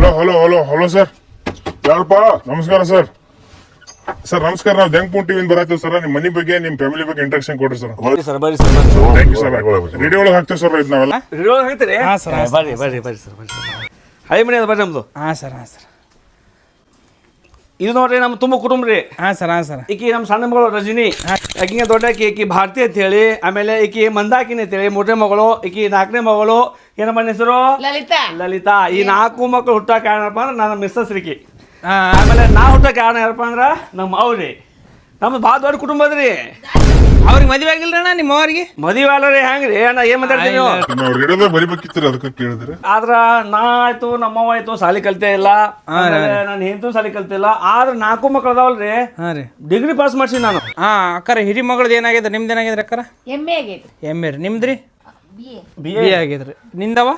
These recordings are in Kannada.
Hello hello hello hello sir ಯಾರಪ್ಪ? ನಮಸ್ಕಾರ ಸರ್ ಸರ್ ನಮಸ್ಕಾರ. ನಾವು ದಂಗ್ ಟಿವಿಯಿಂದ ಬರತ್ತೀವಿ ಸರ್ ನಿಮ್ಮ ಮನೆ ಬಗ್ಗೆ ನಿಮ್ಮ ಫ್ಯಾಮಿಲಿ ಬಗ್ಗೆ ಇಂಟ್ರಕ್ಷನ್ ಕೊಡ್ರಿ ಸರ್ ಬರ್ರಿ ಸರ್ ಬರ್ರಿ ಸರ್ ಬರ್ರಿ. ಥ್ಯಾಂಕ್ ಯು ಸರ್ ರೇಡಿಯೋ ಒಳಗೆ ಹಾಕ್ತೇವೆ ಸರ್ ಇದು ನಾವೆಲ್ಲ. ರೇಡಿಯೋ ಹಾಕ್ತೀರಿ? ಹಾಂ ಸರ್, ಹಾಂ ಬರ್ರಿ ಬರ್ರಿ ಬರ್ರಿ ಸರ್ ಬರ್ರಿ ಹೈ ಹಳೆ ಮನೆ ಅದ ಬರ್ರಿ ನಮ್ದು ಹಾಂ ಸರ್ ಹಾಂ ಸರ್ ಇದು ನೋಡ್ರಿ ನಮ್ಮ ತುಂಬ ಕುಟುಂಬ ರೀ. ಹಾಂ ಸರ್ ಹಾಂ ಸರ್. ಈಕಿ ನಮ್ಮ ಸಣ್ಣ ಮಗಳು ರಜನಿ ಆಕಿಗೆ ದೊಡ್ಡಾಕಿ ಈಕಿ ಭಾರತಿ ಅಂತ ಹೇಳಿ ಆಮೇಲೆ ಈಕಿ ಮಂದಾಕಿನಿ ಅಂತ ಹೇಳಿ ಮೂರನೇ ಮಗಳು ಈಕಿ ನಾಲ್ಕನೇ ಮಗಳು ಏನಮ್ಮ ನನ್ನ ಹೆಸರು? ಲಲಿತಾ. ಲಲಿತಾ. ಈ ನಾಲ್ಕು ಮಕ್ಕಳು ಹುಟ್ಟಾಕ ಕಾರಣಪ್ಪ ಅಂದ್ರೆ ನನ್ನ ಮಿಸ್ಸಸ್ ರೀಕಿ ಆಮೇಲೆ ನಾ ಹುಟ್ಟಾಕ ಕಾರಣ ಏನಪ್ಪ ಅಂದ್ರೆ ನಮ್ಮ ಅವ್ರಿ. ನಮ್ದು ಭಾಳ ದೊಡ್ಡ ಕುಟುಂಬ ಅದ್ರಿ. ಅವ್ರಿಗೆ ಮದುವೆ ಆಗಿಲ್ಲ ಅಣ್ಣ ನಿಮ್ಮ ಅವ್ರಿಗೆ? ಮದುವೆ ಅಲ್ಲ ಹೆಂಗ್ರಿ ಅಣ್ಣ ಏನ್ ಮಾತಾಡ್ತೀನಿ ನೀವು? ಬರಿಬೇಕಿತ್ತು ಅದಕ್ಕೆ ಕೇಳಿದ್ರೆ. ಆದ್ರ ನಾ ಆಯ್ತು ನಮ್ಮವ್ವ ಆಯ್ತು ಸಾಲಿ ಕಲ್ತೇ ಇಲ್ಲ. ನಾನು ಹೆಂತು ಸಾಲಿ ಕಲ್ತಿಲ್ಲ ಆದ್ರೆ ನಾಲ್ಕು ಮಕ್ಳು ಅದಾವಲ್ರಿ. ಹಾಂ ರೀ. ಡಿಗ್ರಿ ಪಾಸ್ ಮಾಡ್ಸಿ ನಾನು. ಹಾ ಅಕ್ಕರ ಹಿರಿ ಮಗಳದ್ದು ಏನಾಗಿದೆ? ನಿಮ್ದು ಏನಾಗಿದೆ ಅಕ್ಕರ? ಎಮ್ಮೆ ಆಗೈತೆ. ಎಂ ಎ ರೀ. ನಿಮ್ದ್ರಿ? ರೀ ಬಿ ಎ ಆಗಿದ್ರಿ. ನಿಂದವ?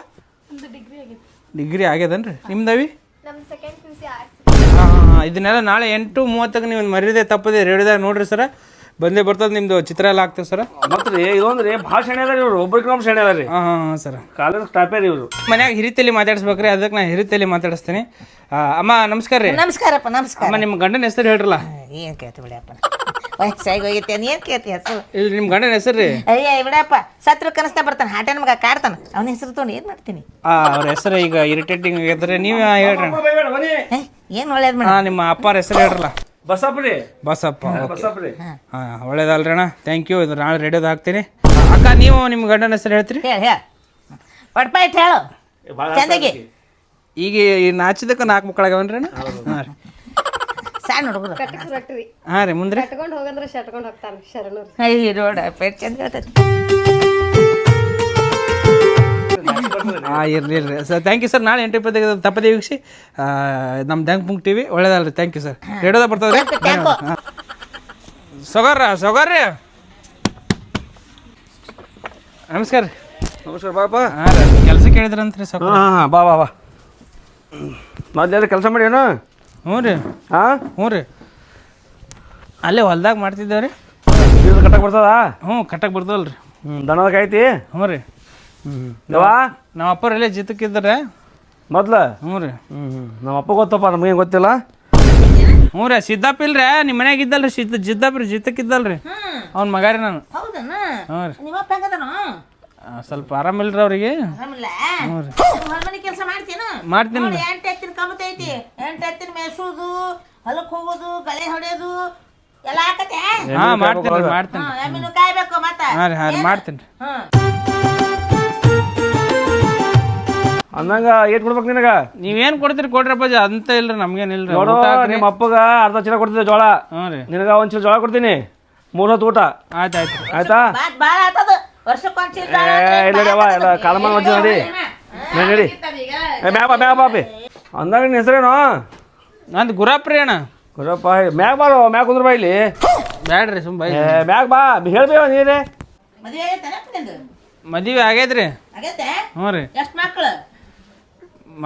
ಡಿಗ್ರಿ ಆಗ್ಯದನ್ರಿ? ನಿಮ್ದವಿ? ನಮ್ಮ second P U C arts ಹಾಂ ಹಾಂ ಇದನ್ನೆಲ್ಲ ನಾಳೆ ಎಂಟು ಮೂವತ್ತಕ್ಕೆ ನೀವು ಮರ್ಯಾದೆ ತಪ್ಪದೆ ರೇಡಿಯೋದಾಗ ನೋಡ್ರಿ ಸರ. ಬಂದೇ ಬರ್ತದ ನಿಮ್ದು ಚಿತ್ರ ಎಲ್ಲ ಆಗ್ತದೆ ಸರ. ಮತ್ರಿ ಇದೊಂದ್ರಿ ಭಾಳ ಶಣೆ ಅದಾರ ಇವ್ರು ಒಬ್ರಿಗೆ ನಮ್ಮ ಶಣೆ ಅದಾರಿ. ಹಾಂ ಹಾಂ ಸರ್. ಕಾಲೇಜ್ ಟಾಪೇರಿ ಇವ್ರು. ಮನ್ಯಾಗ ಹಿರಿತಲ್ಲಿ ಮಾತಾಡ್ಸ್ಬೇಕ್ರಿ ಅದಕ್ಕೆ ನಾ ಹಿರಿತಲ್ಲಿ ಮಾತಾಡಿಸ್ತೀನಿ. ಆ, ಅಮ್ಮ ನಮಸ್ಕಾರ ರೀ. ನಮಸ್ಕಾರಪ್ಪ ನಮಸ್ಕಾರ. ಅಮ್ಮ ನಿಮ್ಮ ಗಂಡನ ಹೆಸರು ಹೇಳ್ರಲ್ಲ. ಏನ್ ಕೇಳ್ತಿ ಬಿಡಪ್ಪ. ವಯಸ್ಸಾಗಿ ಹೋಗೈತೆ ಏನ್ ಕೇಳ್ತಿ ಹೆಸರು? ಇಲ್ಲಿ ನಿಮ್ಮ ಗಂಡನ ಹೆಸರು ರೀ. ಅಯ್ಯ ಬಿಡಪ್ಪ ಸತ್ರು ಕನಸ್ತ ಬರ್ತಾನೆ ಹಾಟೆ ಮಗ ಕಾಡ್ತಾನ. ಅವನ ಹೆಸರು ತೊಗೊಂಡು ಏನ್ ಮಾಡ್ತೀನಿ? ಆ, ಅವ್ರ ಹೆಸರು ಈಗ ಇರಿಟೇಟಿಂಗ್ ಆಗಿದ್ರೆ ನೀವೇ ಹೇಳ್ರಿ. ಏ, ಏನ್ ಒಳ್ಳೇದ್ ಮಾಡಿ. ನಿಮ್ಮ ಅಪ್ಪಾರ ಹೆಸರು ಹೇಳ್ರಲ್ಲ. ಬಸಪ್ರಿ ಬಸಪ್ಪ ಬಸಪ್ರಿ ಹಾಂ. ಒಳ್ಳೇದಲ್ರಿ ಅಣ್ಣ. ಥ್ಯಾಂಕ್ ಯು ಇದು ನಾಳೆ ರೆಡಿಯೋದ್ ಹಾಕ್ತೀನಿ. ಅಕ್ಕ ನೀವು ನಿಮ್ಮ ಗಂಡನ ಹೆಸರು ಹೇಳ್ತೀರಿ? ಹೇಳ ಹೇಳ. ಹೇಳು. ಚಂದಗಿ. ಈಗ ಈ ನಾಚಿದಕ್ಕೆ ನಾಲ್ಕು ಮಕ್ಕಳಾಗವನ್ರಿ ಅಣ್ಣ? ಹಾಂ ರೀ. ಸಣ್ಣ ಹುಡುಗರು. ಕಟ್ಟಕ್ ರೊಟ್ಟಿ. ಹಾಂ ರೀ ಮುಂದೆ ಕಟ್ಕೊಂಡು ಹೋಗಂದ್ರೆ ಶಟ್ಕೊಂಡು ಹೋಗ್ತಾನ ಶರಣರು ಐ ನೋಡ ಪೇಟ್ ಚಂದ ಹೇಳ್ತೈತಿ. ಹಾಂ ಇರಲಿ ಇರ್ರಿ ಸರ್ ಥ್ಯಾಂಕ್ ಯು ಸರ್ ನಾಳೆ ಎಂಟು ಇಪ್ಪತ್ತೈದು ತಪ್ಪದೆ ವೀಕ್ಷಿ ನಮ್ಮ ಟಿ ವಿ ಟಿವಿ ಒಳ್ಳೇದಲ್ರಿ ಥ್ಯಾಂಕ್ ಯು ಸರ್ ರೇಡಿಯೋದಾಗ ಬರ್ತದೆ. ಸೊಗರ್ರ ಸೊಗರ್ರಿ. ನಮಸ್ಕಾರ. ರೀ ನಮಸ್ಕಾರ ಬಾಪ ಹಾಂ ರೀ ಕೆಲಸ ಹೇಳಿದ್ರಂತ್ರಿ ಸೊ ಹಾಂ ಹಾಂ ಬಾ ಬಾ ಬಾ. ಮೊದ್ಲೆಲ್ಲ ಕೆಲಸ ಮಾಡಿ ಏನು? ಹ್ಞೂ ರೀ. ಹಾಂ? ಹ್ಞೂ ರೀ. ಅಲ್ಲೇ ಹೊಲ್ದಾಗ ಮಾಡ್ತಿದ್ದೇವೆ ರೀ ಕಟ್ಟಕ್ಕೆ ಬರ್ತದಾ? ಹ್ಞೂ ಕಟ್ಟಕ್ಕೆ ಬರ್ತದಲ್ಲ ರೀ ಹ್ಞೂ ದನದ ಕಾಯ್ತಿ? ಹ್ಞೂ ರೀ. ಯವ್ವಾ? ನಮ್ಮ ಅಪ್ಪರು ಇಲ್ಲೇ ಜಿತ್ತಕ್ಕಿದ್ದಾರೆ ಮೊದ್ಲ? ಹ್ಞೂ ರೀ. ಹ್ಞೂ ಹ್ಞೂ ನಮ್ಮ ಅಪ್ಪ ಗೊತ್ತಪ್ಪ ನಮಗೇನು ಗೊತ್ತಿಲ್ಲ? ಹ್ಞೂ ರೀ ಸಿದ್ದಪ್ಪ ಇಲ್ರಿ. ನಿಮ್ಮ ಮನ್ಯಾಗ ಇದ್ದಲ್ರಿ ಸಿದ್ದ ಜಿದ್ದಪ್ಪ ರೀ ಜಿತ್ತಕ್ಕಿದ್ದಲ್ರಿ ಅವ್ನ ಮಗ ರೀ ನಾನು. ಹೌದನ? ಹ್ಞೂ ರೀ. ನಿಮ್ಮಪ್ಪ ಹೆಂಗದನು ಆ, ಸ್ವಲ್ಪ ಆರಾಮಿಲ್ರಿ ಅವ್ರಿಗೆ. ಆರಾಮಿಲ್ಲ? ಹ್ಞೂ ರೀ. ಹೊರಮನೆ ಕೆಲಸ ಮಾಡ್ತೀನ ಮಾಡ್ತೀನಿ ನೋಡಿ ಎಂಟು ಎತ್ತಿನ ಕಮತ ಐತಿ. ಎಂಟು ಎತ್ತಿನ ಮೇಸುದು ಹೊಲಕ್ಕೆ ಹೋಗೋದು ಗಳೆ ಹೊಡೆಯೋದು ಎಲ್ಲ ಆಕತೆ? ಹಾಂ ಮಾಡ್ತೀನಿ ರೀ ಮಾಡ್ತೀನಿ. ಹ್ಮ್, ಎಮ್ಮಿನೂ ಕಾಯ್ಬೇಕು ಮತ್ತ. ಹಾಂ ರೀ ಹಾಂ ರೀ ಮಾಡ್ತೀನಿ. ರೀ ಹ್ಮ್. ಅಂದಂಗ ಏಟ್ ಕೊಡ್ಬೇಕು ನಿನಗ? ನೀವೇನು ಕೊಡ್ತೀರಿ ಕೊಡ್ರಿ ಅಪ್ಪಾಜಿ ಅಂತ ಇಲ್ರಿ ನಮ್ಗೇನು ಇಲ್ರಿ ನೋಡು ಊಟ ಹಾಕ್ರಿ. ನಿಮ್ಮ ಅಪ್ಪಗ ಅರ್ಧ ಚೀಲ ಕೊಡ್ತಿದ್ದೆ ಜೋಳ. ಹ್ಞೂ ರೀ. ನಿನಗ ಒಂದ್ ಚೀಲ ಜೋಳ ಕೊಡ್ತೀನಿ. ಮೂರ್ ಹೊತ್ತು ಊಟ. ಆಯ್ತು ಆಯ್ತು? ಆಯ್ತಾ ಬಾತ್ ಬಾಳ ಆತದ. ವರ್ಷಕ್ಕೊಂದ್ ಚೀಲ ಜೋಳ ಏ, ಇಲ್ಲ. ಎಲ್ಲ ಕಾಲಮಾನ ವಜ್ಜ ನಡಿ. ಹ್ಮ್. ನಡಿ, ನಡಿ. ಏ ಬಾ ಬಾಪಿ ಅಂದಾಗ ನಿನ್ನ ಹೆಸರೇನು? ನಂದು ಅಣ್ಣ. ಗುರಪ್ಪ ಮ್ಯಾಗ ಬಾರೋ ಮ್ಯಾಗ ಕುಂದ್ರ ಬಾ ಇಲ್ಲಿ. ಬ್ಯಾಡ್ರಿ ಸುಮ್ ಬೈ ಏ ಮ್ಯಾಗ ಬಾ ಹೇಳ್ಬೇವ ನೀರೇ. ಮದ್ವೆ ನಿಂದು? ಮದುವೆ ಆಗೈತ್ರಿ. ಆಗೈತೆ? ಹ್ಞೂ ರೀ. ಎಷ್ಟ್ ಮಕ್ಳು?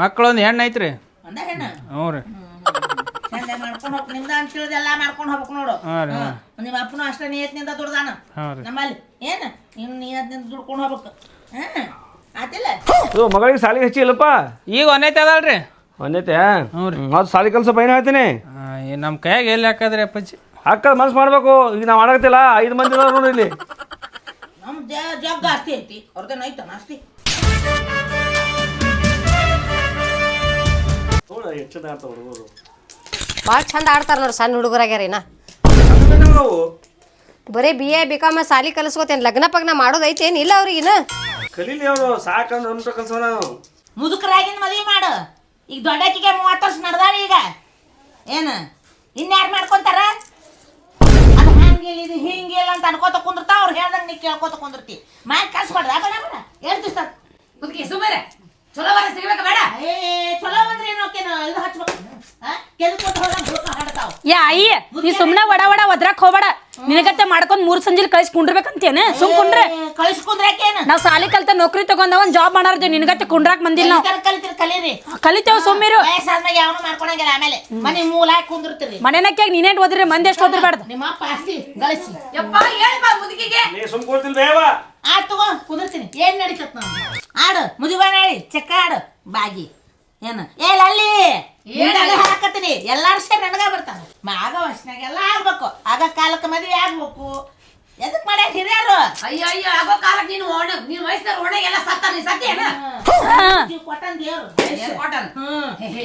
ಮಕ್ಳು ಒಂದು ಹೆಣ್ಣು ಐತ್ರಿ. ಒಂದ ಹೆಣ್ಣ? ಹ್ಞೂ ರೀ. ಚಂದ ಮಾಡ್ಕೊಂಡು ಹೋಗ್ ನಿಮ್ದ ಅಂತ ತಿಳಿದೆಲ್ಲ ಮಾಡ್ಕೊಂಡು ಹೋಗ್ಬೇಕು ನೋಡು. ಹಾಂ ರೀ ಹಾಂ. ನಿಮ್ಮ ಅಪ್ಪನು ಅಷ್ಟೇ ನಿಯತ್ನಿಂದ ದುಡ್ದಾನ. ಹಾಂ ರೀ. ನಮ್ಮಲ್ಲಿ ಏನು? ಇನ್ನು ನಿಯತ್ನಿಂದ ದುಡ್ಕೊಂಡು ಹೋಗ್ಬೇಕು. ಹ್ಮ್ ಆತಿಲ್ಲ? ಇದು ಮಗಳಿಗೆ ಸಾಲಿಗೆ ಹಚ್ಚಿ ಇಲ್ಲಪ್ಪ? ಈಗ ಒಂದೈತೆ ಅದಲ್ರಿ. ಒಂದೈತೆ ಹ್ಞೂ ರೀ. ಅದು ಸಾಲಿ ಕೆಲಸ ಪೈನ ಹೇಳ್ತೀನಿ. ನಮ್ಮ ಕೈಯಾಗ ಎಲ್ಲಿ ಹಾಕದ್ರಿ ಅಪ್ಪಾಜಿ? ಅಕ್ಕ ಮನ್ಸು ಮಾಡ್ಬೇಕು. ಈಗ ನಾವು ಮಾಡಕತ್ತಿಲ್ಲ. ಐದು ಮಂದಿ ಇದಾರ್ ಇಲ್ಲಿ. ನಮ್ಮ ಜಗ್ಗ ಆಸ್ತಿ ಐತಿ. ಅವ್ರದ್ದೇನು ಐತನ ಆಸ್ತಿ? ಭಾಳ ಚಂದ ಆಡ್ತಾರ ನೋಡ್ರಿ ಸಣ್ಣ ಹುಡುಗರಾಗ್ಯಾರಿನ ಬರೀ ಬಿ ಎ ಬಿ ಕಾಮ ಸಾಲಿ ಕಲಿಸ್ಕೋತೇನ್. ಲಗ್ನ ಪಗ್ನ ಮಾಡೋದೈತೇನ್ ಇಲ್ಲ ಅವ್ರಿಗಿನ ಕಲೀಲಿ ಅವರು ಸಾಕಂದ್ರೆ ನಮ್ಟ ಕಲ್ಸೋಣ ನಾವು ಮುದುಕರಾಗಿನ ಮದುವೆ ಮಾಡು. ಈಗ ದೊಡ್ಡಕ್ಕಿಗೆ ಮೂವತ್ತು ವರ್ಷ ನಡೆದಾಳ ಈಗ. ಏನು? ಇನ್ಯಾರು ಮಾಡ್ಕೊಂತಾರ? ಅದು ಹಂಗಿಲ್ಲ ಇದು ಹಿಂಗಿಲ್ಲ ಅಂತ ಅನ್ಕೋತ ಕುಂದಿರ್ತಾವ ಅವ್ರು ಹೇಳ್ದಂಗೆ ನೀ ಕೇಳ್ಕೊತ ಕುಂದಿರ್ತಿ. ಮಾಡಿ ಕಳ್ಸ್ಬಾರ್ದ ಬೇಡ ಬೇಡ ಎರಡು ದಿವಸ ಮುದುಕಿ ಸುಮ್ಮನೆ ಚಲೋ ಬರ ಸಿಗ್ಬೇಕ ಬೇಡ? ಏ ಚಲೋ ಬಂದ್ರೆ ಏನು ಓಕೆನ ಇದು ಹಚ್ಬೇಕು. ಕೆದು ಕೊಟ್ಟು ಹೋದಂಗೆ ಹುಡುಕ ಹಾಡ್ತಾವ ಯಾ ಅಯ್ಯ ನೀ ಸುಮ್ನೆ ಒಡ ಒಡ ಒದ್ರಾಕ್ ಹೋಗ್ಬೇಡ. ನಿನಗತ್ತೆ ಮಾಡ್ಕೊಂಡ್ ಮೂರ್ ಸಂಜಿಲ್ ಕಳಿಸಿ ಕುಂಡ್ರಬೇಕಂತೇನೆ? ಸುಮ್ ಕುಂಡ್ರೆ. ಕಳಿಸ್ಕೊಂಡ್ರಾಕೇನು? ನಾವ್ ಸಾಲಿ ಕಲ್ತ ನೌಕರಿ ತಗೊಂಡ ಒಂದ್ ಜಾಬ್ ಮಾಡಾರ್ದೇವ್ ನಿನಗತ್ತೆ ಕುಂಡ್ರಾಕ್ ಬಂದಿಲ್ಲ ನಾವ್. ಕಲಿತೀರಿ ಕಲೀರಿ. ಕಲಿತೇವ್ ಸುಮ್ಮಿರು. ವಯಸ್ಸಾದ್ಮೇಲೆ ಯಾವನು ಮಾಡ್ಕೊಳಂಗಿಲ್ಲ ಆಮೇಲೆ. ಮನೆ ಮೂಲ ಹಾಕಿ ಕುಂದಿರ್ತೀರಿ ಮನೆನಕ್ಕಾಗ ನೀನೇಟ್ ಓದಿರಿ ಮಂದಿ ಎಷ್ಟು ಓದಿರ್ಬಾರ್ದು. ನಿಮ್ಮ ಅಪ್ಪ ಆಸ್ತಿ ಗಳಿಸಿ. ಮುದುಕಿಗೆ. ನೀ ಸುಮ್ ಕೊಡ್ತಿಲ್ ಬೇವ ಆಡ್ ತಗೋ ಕುದಿರ್ತೀನಿ. ಏನ್ ನಡೀತತ್ ಆಡು ಮುದುಬಾಣಿ ಚೆಕ್ಕ ಆಡು ಬಾಗಿ. ಏನು? ಏ ಲಲ್ಲಿ ಹಾಕತ್ತೀನಿ. ಎಲ್ಲಾರು ಸೇರಿ ನನಗ ಬರ್ತಾರ ಆಗ ವಯಸ್ಸಿನಾಗ ಎಲ್ಲ ಆಗ್ಬೇಕು. ಆಗ ಕಾಲಕ್ಕೆ ಮದುವೆ ಆಗ್ಬೇಕು. ಎದಕ್ ಮಾಡ್ಯಾರ ಹಿರಿಯರು? ಅಯ್ಯೋ ಅಯ್ಯೋ ಆಗೋ ಕಾಲಕ್ಕೆ ನೀನು ಓಣ ನೀನ್ ವಯಸ್ಸಿನ ಓಣೆಗೆಲ್ಲ ಸತ್ತ ನೀ ಸತ್ಯೇನ ಜೀವ ಕೊಟ್ಟನ್ ದೇವ್ರು ಕೊಟ್ಟನ್?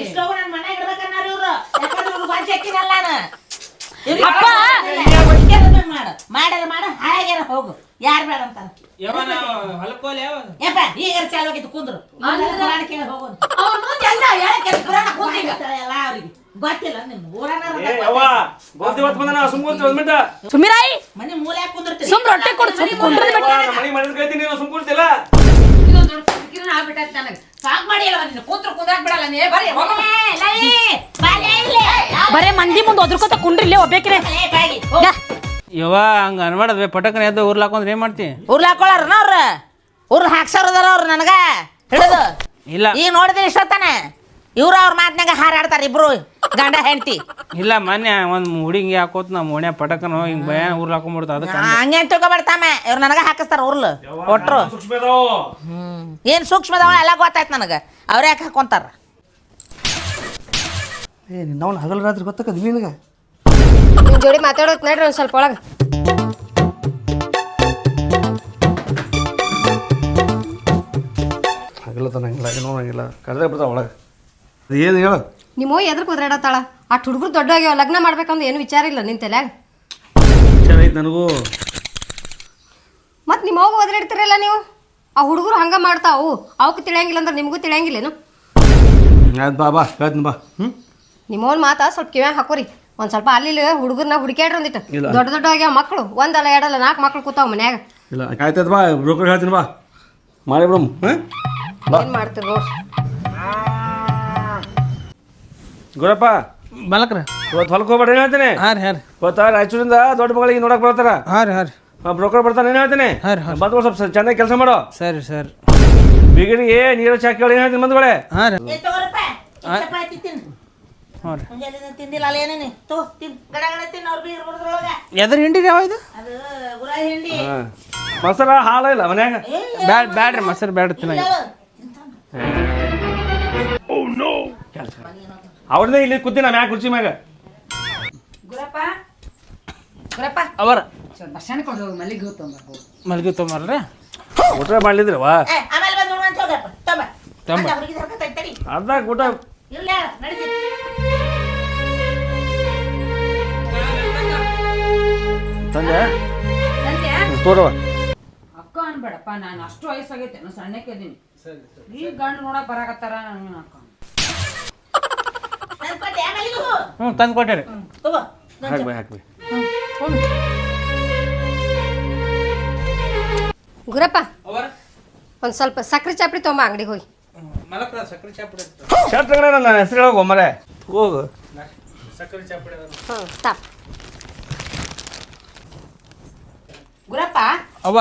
ಇಷ್ಟೊಬ್ಬ ನನ್ನ ಮನೆಗೆ ಇಡ್ಬೇಕನ್ನಾರ ಇವ್ರು. ಯಾಕಂದ್ರೆ ಇವ್ರು ಬಾಜಿ ಹಾಕಿನಲ್ಲ ನಾನು. ಅಪ್ಪ! ಮಾಡು. ಮಾಡ್ಯಾರ ಮಾಡು ಹಾಗೆ ಹೋಗು. ಯಾರು ಬೇಡ ಅಂತಾರ? ಯಪ್ಪ ಈಗ ಚಾಲು ಕುಂದ್ರು? ಪುರಾಣ ಕೇಳಿ ಹೋಗೋದು ಅವ್ರ ಮುಂದೆ ಎಲ್ಲ ಹೇಳಕ್ಕೆ ಪುರಾಣ ಎಲ್ಲ ಅವ್ರಿಗೆ. ಗೊತ್ತಿಲ್ಲ ನಿಮ್ ಸುಮಿರಾಯಿ ಮನೆ ಮೂಲೆ ಸುಮ್ ರೊಟ್ಟಿ ಕೊಡು ಸುಮ್ ಸಾಕ್ ಮಾಡಿ ಅಲ್ವಾ ನೀನು. ಕೂತ್ರು ಕುಂದ್ರಾಕ್ ಬಿಡಲ್ಲ ನೀ. ಬರೀ ಹೋಗು. ಬರೇ ಮಂದಿ ಮುಂದೆ ಒದ್ರಕೋತ ಕುಂಡ್ರಿ ಇಲ್ಲೇ ಒಬ್ಬೇಕ್ರೆ. ಯವ್ವ ಹಂಗೆ ಅನ್ಬಾರ್ದು ಪಟಕನ ಎದ್ದು ಉರ್ಲಾಕೊಂಡ್ರೆ ಏನು ಮಾಡ್ತಿ? ಉರ್ಲ್ ಹಾಕೊಳ್ಳಾರನ ಅವ್ರ? ಉರ್ಲ್ ಹಾಕ್ಸಾರದಾರ ಅವ್ರು ನನಗ? ಹಿಡಿದು? ಇಲ್ಲ. ಈಗ ನೋಡಿದ್ರೆ ಇಷ್ಟೊತ್ತಾನ. ಇವ್ರು ಅವ್ರ ಮಾತ್ನಾಗ ಹಾರಾಡ್ತಾರ ಇಬ್ರು ಗಂಡ ಹೆಂಡತಿ. ಇಲ್ಲ ಮೊನ್ನೆ ಒಂದು ಹುಡುಗಿ ಹಾಕೋತ್ ನಮ್ಮ ಓಣ್ಯ ಪಟಕನು ಹಿಂಗೆ ಭಯ ಉರ್ಲಾಕೊಂಡ್ಬಿಡ್ತು ಅದಕ್ಕೆ ಹಂಗೇನ್ ತಿಳ್ಕೊಬಾರ್ತಾಮ ಇವ್ರು ನನಗ ಹಾಕಿಸ್ತಾರ ಉರ್ಲು ಒಟ್ರು ಸೂಕ್ಷ್ಮ ಇದಾವು ಹ್ಮ್. ಏನ್ ಸೂಕ್ಷ್ಮದವ? ಎಲ್ಲ ಗೊತ್ತಾಯ್ತು ನನಗ. ಅವ್ರ ಯಾಕೆ ಹಾಕೊಂತಾರ? ಏ ನಾವು ಹಗಲು ರಾತ್ರಿ ಗೊತ್ತಾಕದ್ ನಿನಗೆ? ನಿಮ್ ಜೋಡಿ ಮಾತಾಡೋತ್ ನಡ್ರಿ ಒಂದ್ ಸ್ವಲ್ಪ ಒಳಗ. ಹಗಲ ತನಗಿಲ್ಲ ಏನೋ ನಂಗಿಲ್ಲ ಕರೆದೇ ಬಿಡ್ತಾವ ಒಳಗೆ. ಏನು ಹೇಳು? ನಿಮ್ಮ ಎದ್ರ ಕುದ್ರಾಡತ್ತಾಳ ಆ ಹುಡುಗರು ದೊಡ್ಡ ಆಗ್ಯಾವ ಲಗ್ನ ಮಾಡ್ಬೇಕಂದ್ರೆ ಏನು ವಿಚಾರ ಇಲ್ಲ ನಿನ್ ತಲ್ಯಾಗ. ಚೆನ್ನಾಗೈತೆ ನನಗೂ. ಮತ್ ನಿಮ್ಮ ಹೋಗಿ ಒದ್ರಿಡ್ತಿರಲ್ಲ ನೀವು? ಆ ಹುಡುಗರು ಹಂಗ ಮಾಡ್ತಾವು. ಅವಕ್ಕೆ ತಿಳಿಯಂಗಿಲ್ಲ ಅಂದ್ರೆ ನಿಮಗೂ ತಿಳಿಯಂಗಿಲ್ಲೇನು? ಅದು ಬಾ ಬಾ ಹೇಳ್ತೀನಿ ಬಾ. ಹ್ಞೂ ನಿಮ್ಮವ್ನ ಮಾತಾ ಸ್ವಲ್ಪ ಕಿವ್ಯಾಗ ಹಾಕೋರಿ. ಒಂದ್ ಸ್ವಲ್ಪ ಅಲ್ಲಿ ಹುಡುಗರ್ನ ಹುಡುಕ್ಯಾಡ್ರಿ ಒಂದಿಟ್ಟು ಇಲ್ಲ. ದೊಡ್ಡ ದೊಡ್ಡ ಆಗ್ಯಾವ ಮಕ್ಕಳು ಒಂದಲ್ಲ ಎರಡಲ್ಲ ನಾಲ್ಕು ಮಕ್ಳು ಕೂತಾವ ಮನ್ಯಾಗ. ಇಲ್ಲ. ಆಯ್ತದ ಬಾ ಬ್ರೋಕರ್ ಹೇಳ್ತೀನಿ ಬಾ. ಮಾಡಿ ಬಿಡಮ್ ಹಾಂ? ಏನ್ ಮಾಡ್ತೀರಿ ನೋಡ್ರಿ ಗುರಪ್ಪ ಮಲಕ್ರ? ಇವತ್ತು ಹೊಲಕ್ಕೆ ಹೋಗ್ಬೇಡ ಏನು ಹೇಳ್ತೀನಿ? ಹಾಂ ರೀ ಹಾಂ ರೀ ಇವತ್ತು ರಾಯಚೂರಿಂದ ದೊಡ್ಡ ಮಗಳಿಗೆ ನೋಡಕ್ಕೆ ಬರ್ತಾರ? ಹಾಂ ರೀ ಹಾಂ ರೀ ಬ್ರೋಕರ್ ಬರ್ತಾನೆ ಏನು ಹೇಳ್ತೀನಿ? ಹಾಂ ರೀ ಹಾಂ ಬಂದು ಸ್ವಲ್ಪ ಚೆನ್ನಾಗಿ ಕೆಲಸ ಮಾಡೋ. ಸರಿ ಸರಿ. ಬೀಗರಿಗೆ ನೀರು ಚಾಕ್ ಕೇಳಿ ಏನು ಹೇಳ್ತೀನಿ ಬಂದ್ಬೇಡ ಹಾಂ ರೀ ತಿಂದಿಲ್ಲ ಅಲ್ಲ ಏನೇನಿ? ತೋ ತಿನ್. ಗಡ ಗಡ ತಿನ್ನು ಅವ್ರು ಬೀರ್ ಬಡ್ದ್ರೊಳಗ. ಎದ್ರ ಹಿಂಡಿ ಯಾವ ಇದು? ಅದು ಗುರ ಹಿಂಡಿ. ಹಾಂ. ಮೊಸರ ಹಾಲ ಇಲ್ಲ ಮನ್ಯಾಗ? ಬ್ಯಾಡ್ ಬ್ಯಾಡ್ರಿ ಮೊಸರು ಬ್ಯಾಡ ತಿನ್ನಾಗ ಅವ್ರದೇ ಇಲ್ಲಿ ಕೂತೀನಿ ಮ್ಯಾಗ ಕುರ್ಚಿ ಮ್ಯಾಗ. ಗುರಪ್ಪ. ಗುರಪ್ಪ. ಅವರ. ಕೊಂಡು ಮಲ್ಲಿಗೆ ತೊಂಬರ್ರಿ ಊಟ ಮಾಡ್ಲಿದ್ರಿ ಆಮೇಲೆ ಬಂದು ನೋಡುವಂತ ಹೋಗಪ್ಪ ಊಟ. ಇಲ್ಲ ನಡೀತಿ. ತಂದೆ? ತಂದೆ? ತೋರವ ಅಕ್ಕ ಅನ್ಬೇಡಪ್ಪ ನಾನು ಅಷ್ಟು ವಯಸ್ಸಾಗೈತೆ ನಾನು ಸಣ್ಣಕ್ಕೆ ಇದೀನಿ ಈಗ ಗಂಡು ನೋಡಕ್ ಬರಾಕತ್ತಾರ ನನ್ನ ಅಕ್ಕ. ಹ್ಞೂ ತಂದು ಕೊಟ್ಟೆ ತಗೋ ಹಾಕ್ಬಿ ಹಾಕ್ಬಿ ಗುರಪ್ಪ ಒಂದ್ ಸ್ವಲ್ಪ ಸಕ್ರೆ ಚಾಪಡಿ ತೊಗೊಂಬ ಅಂಗಡಿಗೆ ಹೋಗಿ. ಮಲಕ್ರ ಸಕ್ರೆ ಚಾಪುಡಿ ಶರ್ಟ್ ತಗೊಂಡ ನನ್ನ ಹೆಸರು ಹೇಳೋಗು ಮರೆ. ಹೋಗು. ಸಕ್ರೆ ಚಾಪುಡಿ ಹ್ಞೂ ಸ್ಟಾಪ್ ಗುರಪ್ಪ. ಅವ್ವ.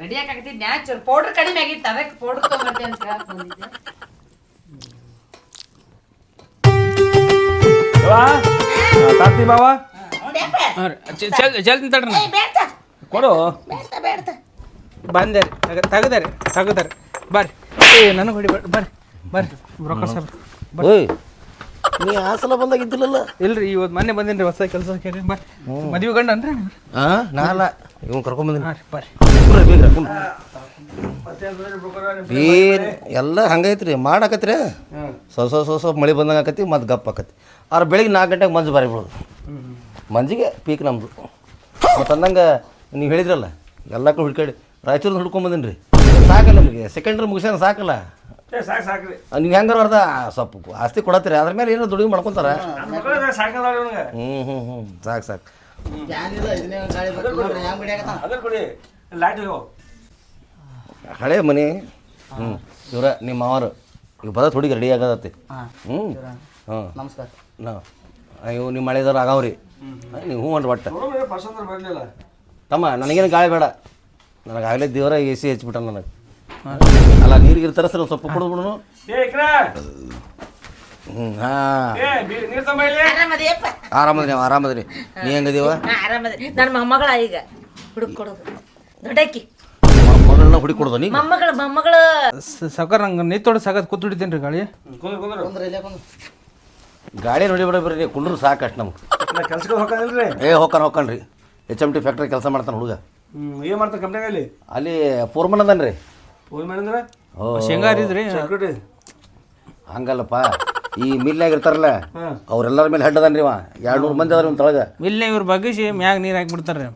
ರೆಡಿ ಆಗಾಕತ್ತಿ. ನ್ಯಾಚುರಲ್ ಪೌಡರ್ ಕಡಿಮೆ ಆಗಿತ್ತು. ಅದಕ್ಕೆ ಪೌಡರ್ ತೊಗೊಂಬರ್ತಿ ಅಂತ ಹೇಳಕ್ ಬಂದಿದ್ದೆ. ತಾತಿ ಬಾವ ಜಲ್ ಜಲ್ದಿ ತಡ್ರಿ ಬೇಡ ಕೊಡು. ಬಂದೆ ರೀ. ತಗ ತೆಗದೆ ರೀ ತೆಗದೆ ರೀ. ಬರ್ರಿ. ಏ ನನಗೆ ಹೊಡಿ ಬರ್ರಿ ಬರ್ರಿ. ಬರ್ರಿ ಬ್ರೋಕರ್ ಸಾಹೇಬ್ ಓಯ್. ನೀ ಆ ಸಲ ಬಂದಾಗ ಇದ್ದಿಲ್ಲಲ್ಲ? ಇಲ್ರಿ ಇವತ್ತು ಮೊನ್ನೆ ಬಂದೇನ್ರಿ ಹೊಸ ಕೆಲಸ ಕೇಳಿ ಮದುವೆ ಗಂಡ ಅನ್ರಿ ಆ ನಾಲ್ಲ ಇವ್ನು ರೀ ಬರ್ರಿ. ಏನ್ ಎಲ್ಲ ಹಂಗೈತ್ರಿ. ಮಾಡಾಕತ್ರಿ. ಸ್ವಲ್ಪ ಸ್ವಲ್ಪ ಸ್ವಲ್ಪ ಮಳೆ ಬಂದಂಗೆ ಆಕತಿ ಮತ್ತು ಗಪ್ ಆಕತಿ ಅವ್ರ ಬೆಳಿಗ್ಗೆ ನಾಲ್ಕು ಗಂಟೆಗೆ ಮಂಜು ಬಾರಿ ಬಿಡೋದು ಮಂಜಿಗೆ ಪೀಕ್ ನಮ್ಮದು ಮತ್ತು ಅಂದಂಗೆ ನೀವು ಹೇಳಿದ್ರಲ್ಲ ಎಲ್ಲ ಕಡೆ ಹುಡ್ಕಾಡಿ. ರಾಯಚೂರಿಂದ ಹುಡ್ಕೊಂಬಂದಿನಿ ರೀ ಸಾಕಲ್ಲ ನಿಮಗೆ. ಸೆಕೆಂಡ್ರಿ ಮುಗಿಸ್ಯಾನ ಸಾಕಲ್ಲ. ಸಾಕು ಸಾಕ್ರಿ ನೀವು ಹೆಂಗಾರ ಅರ್ಧ ಸ್ವಲ್ಪ ಆಸ್ತಿ ಕೊಡತ್ತೀರಿ. ಅದ್ರ ಮೇಲೆ ಏನೋ ದುಡಿಮೆ ಮಾಡ್ಕೊಂತಾರ? ನನ್ನ ಮಕ್ಕಳು ಸಾಕಲ್ಲ ಇವ್ನಿಗೆ. ಹ್ಞೂ ಹ್ಞೂ ಹ್ಞೂ ಸಾಕು ಸಾಕು. ಅದ್ರ ಕೊಡಿ. ಲೈಟ್ ಹೋಗು ಹಳೆ ಮನೆ ಹ್ಞೂ ಇವ್ರ ನಿಮ್ಮ ಅವರು ಈಗ ಬದತ್ ಹುಡುಗಿ ರೆಡಿ ಆಗದತ್ತಿ. ಹ್ಞೂ ಹಾಂ. ನಮಸ್ಕಾರ. ನಾ ಇವು ನಿಮ್ಮ ಮಳೆದವ್ರು ಆಗಾವ್ರಿ. ನೀವು ಹ್ಞೂ ಅಂದ್ರಿ ಒಟ್ಟು ಬರಲಿಲ್ಲ. ತಮ್ಮ ನನಗೇನು ಗಾಳಿ ಬೇಡ. ನನಗಾಗಲೇ ಆಗಲೇ ದೇವರ ಎ ಸಿ ಹಚ್ಬಿಟ್ಟ ನನಗೆ. ಅಲ್ಲ ನೀರಿಗೆ ತರಿಸ್ರಿ ಒಂದು ಸ್ವಲ್ಪ ಕೊಡ್ಬಿಡು ಏ ಹ್ಞೂ ಹಾಂ. ಆರಾಮದ್ರಿ ನೀವು ಆರಾಮದ್ರಿ. ನೀ ಹೆಂಗದೀವ? ನಾ ಆರಾಮದಿ ನನ್ನ ಮೊಮ್ಮಗಳ ಈಗ ಹುಡುಕ್ ಕೊಡೋದು. ದೊಡ್ಡಕ್ಕಿ. ಮಗಳನ್ನ ಹುಡಿ ಕೊಡೋದು ನೀ ಮೊಮ್ಮಗಳು ಮೊಮ್ಮಗಳು. ಸಾವ್ಕಾರ ನಂಗೆ ನಿತ್ತೋಡಿ ಸಾಕತ್ ಕೂತ್ ಹಿಡಿತೀನಿ ರೀ ಗಾಳಿ. ಗಾಡಿ ನೋಡಿ ಬಿಡ ಬರ್ರಿ ಕುಂಡ್ರು ಸಾಕು ಅಷ್ಟು ನಮ್ಗೆ ಕೆಲ್ಸಕ್ಕೆ ಹೋಗ್ರಿ ಏ ಹೋಗ್ಕನ್ ಹೋಗ್ಕಣ್ರಿ ಎಚ್ ಎಂ ಟಿ ಫ್ಯಾಕ್ಟ್ರಿ ಕೆಲಸ ಮಾಡ್ತಾನೆ ಹುಡುಗ. ಏನು ಮಾಡ್ತಾನೆ ಮಾಡ್ತಾರೆ ಕಂಪ್ನಿಯಲ್ಲಿ ಅಲ್ಲಿ ಫೋರ್ಮನ್ ಅದನ್ ರೀ ಫೋನ್ ಮಾಡಿದ್ರೆ ಓ ಶೇಂಗಾ ಹರಿದ್ರಿ? ಸೆಕ್ಯೂರಿಟಿ ಹಂಗಲ್ಲಪ್ಪ ಈ ಮಿಲ್ನಾಗ ಇರ್ತಾರಲ್ಲ ಅವ್ರೆಲ್ಲರ ಮೇಲೆ ಹೆಡ್ ರೀ ಇವ. ಎರಡು ನೂರು ಮಂದಿ ಅದಾರ ಇವ್ನ ತೊಳಗ. ಇವ್ರು ಬಗ್ಗಿಸಿ ಮ್ಯಾಗ ನೀರು ಹಾಕ್ಬಿಡ್ತಾರೆ ರೀ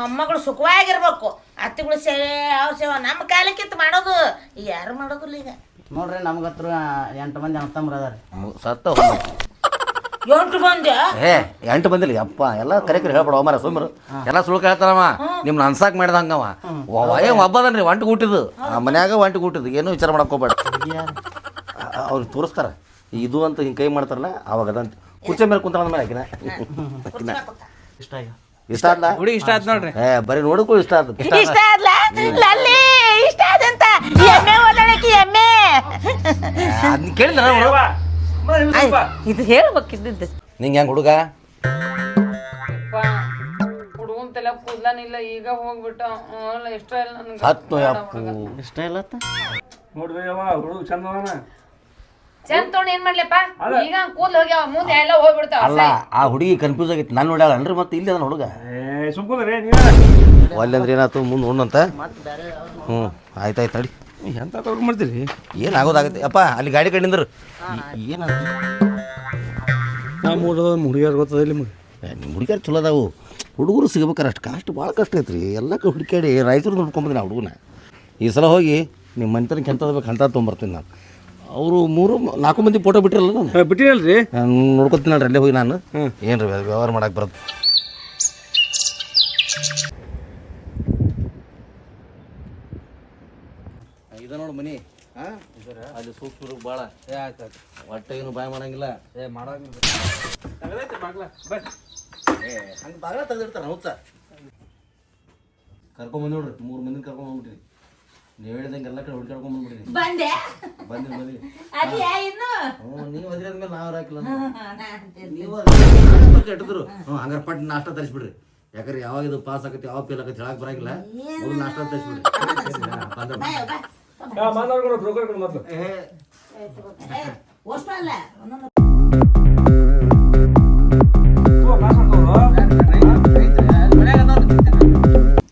ಮೊಮ್ಮಗಳು ಸುಖವಾಗಿರ್ಬೇಕು. ಅತ್ತಿಗಳು ಸೇವೆ ಅವ್ರ ಸೇವೆ ನಮ್ಮ ಕಾಲಕ್ಕಿತ್ತು ಮಾಡೋದು. ಈಗ ಯಾರು ಮಾಡೋದಿಲ್ಲ ಈಗ. ನೋಡ್ರಿ ನಮ್ಗತ್ರ ಹತ್ರ ಎಂಟು ಮಂದಿ ಅಣ್ಣತಮ್ರ ಅದಾರ ಸತ್ತ ಹೋಗ್ಲಿ. ಎಂಟು ಬಂದೆ ಏ ಎಂಟು ಬಂದಿಲ್ಲ ಯಪ್ಪ ಎಲ್ಲ ಕರೆ ಕರೆ ಹೇಳ್ಬೇಡ ಮಾರ ಸುಮ್ಮರು ಎಲ್ಲ ಸುಳ್ಕ ಹೇಳ್ತಾನವ ನಿಮ್ನ ಅನ್ಸಾಕ್ ಮಾಡ್ದಂಗವ ಏ ಒಬ್ಬದನ್ರಿ ಒಂಟು ಕೂಟಿದ್ದು ಆ ಮನ್ಯಾಗ ಒಂಟು ಕೂಟಿದ್ದು ಏನು ವಿಚಾರ ಮಾಡಕ್ ಹೋಗ್ಬೇಡ. ಅವ್ರಿಗೆ ತೋರಿಸ್ತಾರ. ಇದು ಅಂತ ಹಿಂಗೆ ಕೈ ಮಾಡ್ತಾರಲ್ಲ ಅವಾಗ ಅದಂತ. ಕುರ್ಚಿ ಮೇಲೆ ಕುಂತ ಮೇಲೆ ಹಾಕಿನ ಹಾಕಿನ ಇಷ್ಟ ಆಯ್ತಾ. ಇಷ್ಟ ಆದ್ಲ? ಹುಡುಗಿ ಇಷ್ಟ ಆಯ್ತು ನೋಡ್ರಿ. ಏ ಬರೀ ನೋಡಕ್ಕೂ ಇಷ್ಟ ಆದ್ ಇಷ್ಟ ಆದ್ಲ? ಲಲ್ಲಿ ಇಷ್ಟ ಆದಂತ ಎಮ್ಮೆ ಎಮ್ಮೆ. ಅದ್ನ ಕೇಳಿದ್ರ ಇದು ಹೇಳ್ಬೇಕಿದ್ದು ನಿಂಗೆ ಹೆಂಗೆ ಹುಡುಗ? ಹುಡುಗನ್ ತಲೆ ಕೂದ್ಲಾನಿಲ್ಲ ಈಗ ಹೋಗ್ಬಿಟ್ಟ ಅಲ್ಲ ಇಷ್ಟ ಇಲ್ಲ ನನ್ಗೆ ಹತ್ತು ಯಪ್ಪು. ಇಷ್ಟ ಇಲ್ಲ ಅತ್ತ? ನೋಡ್ರಿ ಅವ ಹುಡುಗ ಚಂದ ಅದಾನ. ಚಂದ ತೊಗೊಂಡು ಏನ್ ಮಾಡ್ಲಪ್ಪ ಈಗ ಕೂದ್ಲು ಹೋಗ್ಯಾವ ಮುಂದೆ ಎಲ್ಲ ಹೋಗ್ಬಿಡ್ತಾವ ಅಲ್ಲ ಆ ಹುಡುಗಿ ಕನ್ಫ್ಯೂಸ್ ಆಗಿತ್ತು ನಾನು ನೋಡ್ಯಾಳನ್ರಿ ಮತ್ತೆ ಇಲ್ಲಿ ಅದನ್ನ ಹುಡುಗ? ಏ ಸುಮ್ಕೊಂಡ್ರಿ ನೀವೇ. ಒಲ್ಲೆ ಅಂದ್ರೆ ಏನಾಯ್ತು ಮುಂದೆ ಉಣ್ಣಂತ ಹ್ಞೂ ಆಯ್ತಾಯ್ತು ತಡಿ. ಎಂತ ಏನು ಏನಾಗೋದಾಗತ್ತೆ? ಅಪ್ಪ ಅಲ್ಲಿ ಗಾಡಿ ಕಡಿಂದ್ರು ಏನಾಗ ನಾ ಮೂರು ಹುಡುಗಿಯರ್ ಗೊತ್ತದ ಇಲ್ಲಿ ನಿಮ್ಗೆ? ನಿಮ್ಮ ಹುಡುಗಿಯರು ಚಲೋ ಅದಾವು. ಹುಡುಗರು ಸಿಗ್ಬೇಕಾರೆ ಅಷ್ಟು ಕಷ್ಟ ಭಾಳ ಕಷ್ಟ ಐತ್ರಿ. ಎಲ್ಲ ಹುಡುಕಾಡಿ ರೈತರು ನೋಡ್ಕೊಂಬಂದಿನಿ ಆ ಹುಡುಗನ. ಈ ಸಲ ಹೋಗಿ ನಿಮ್ಮ ಮನೆತನಕ್ಕೆ ಕೆಂತ ಬೇಕು ಅಂತ ತೊಗೊಂಬರ್ತೀನಿ ನಾನು. ಅವರು ಮೂರು ನಾಲ್ಕು ಮಂದಿ ಫೋಟೋ ಬಿಟ್ಟಿರಲ್ಲ ನಾನು? ರೀ ನಾನು ನೋಡ್ಕೊತೀನಿ ಅಲ್ಲೇ ಹೋಗಿ ನಾನು. ಏನು ರೀ ವ್ಯವಹಾರ ಮಾಡಕ್ಕೆ ಬರುತ್ತೆ ನೋಡು ಮನಿ. ಹಾಂ ಅಲ್ಲಿ ಸೂಕ್ಷ್ಮ ಭಾಳ ಏ ಆಯ್ತು ಒಟ್ಟೆ ಏನು ಬಾಯ್ ಮಾಡಂಗಿಲ್ಲ. ಏ ಮಾಡಂಗಿಲ್ಲ ಏ ಹಂಗೆ ಬಾಗ್ಲ ತೆಗೆದಿರ್ತಾರೆ ಹೌದು ಸರ್ ಕರ್ಕೊಂಬಂದು ನೋಡ್ರಿ ಮೂರು ಮಂದಿನ ಕರ್ಕೊಂಡ್ ಬಂದ್ಬಿಟ್ರಿ ನೀವು ಹೇಳಿದಂಗೆ ಎಲ್ಲ ಕಡೆ ಹುಡ್ಕಾಡ್ಕೊಂಡ್ ಬಂದ್ಬಿಡ್ರಿ ಬಂದೆ. ಬಂದ್ರಿ ಬಂದ್ರಿ. ಅದೇ ಇನ್ನು? ಹ್ಞೂ ನೀವು ಅದ್ರ ಅಂದ್ಮೇಲೆ ನಾವು ಹಾಕಿಲ್ಲ ನೀವು ಇಟ್ಟಿದ್ರು. ಹ್ಞೂ ಹಂಗಾರೆ ಪಟ್ ನಾಷ್ಟ ತರಿಸ್ಬಿಡ್ರಿ. ಯಾಕಂದ್ರೆ ಯಾವಾಗ ಇದು ಪಾಸ್ ಆಗತ್ತೆ ಯಾವ ಫೇಲ್ ಆಗತ್ತೆ ಹೇಳಕ್ ಬರಂಗಿಲ್ಲ. ನಾಷ್ಟ ತರಿಸ್ಬಿಡ್ರಿ. ಮಾತಾಡ್ಕೊಂಡು ಬ್ರೋಕರ್ ಮೊದಲು. ಅಷ್ಟು ಅಲ್ಲ ಒಂದೊಂದು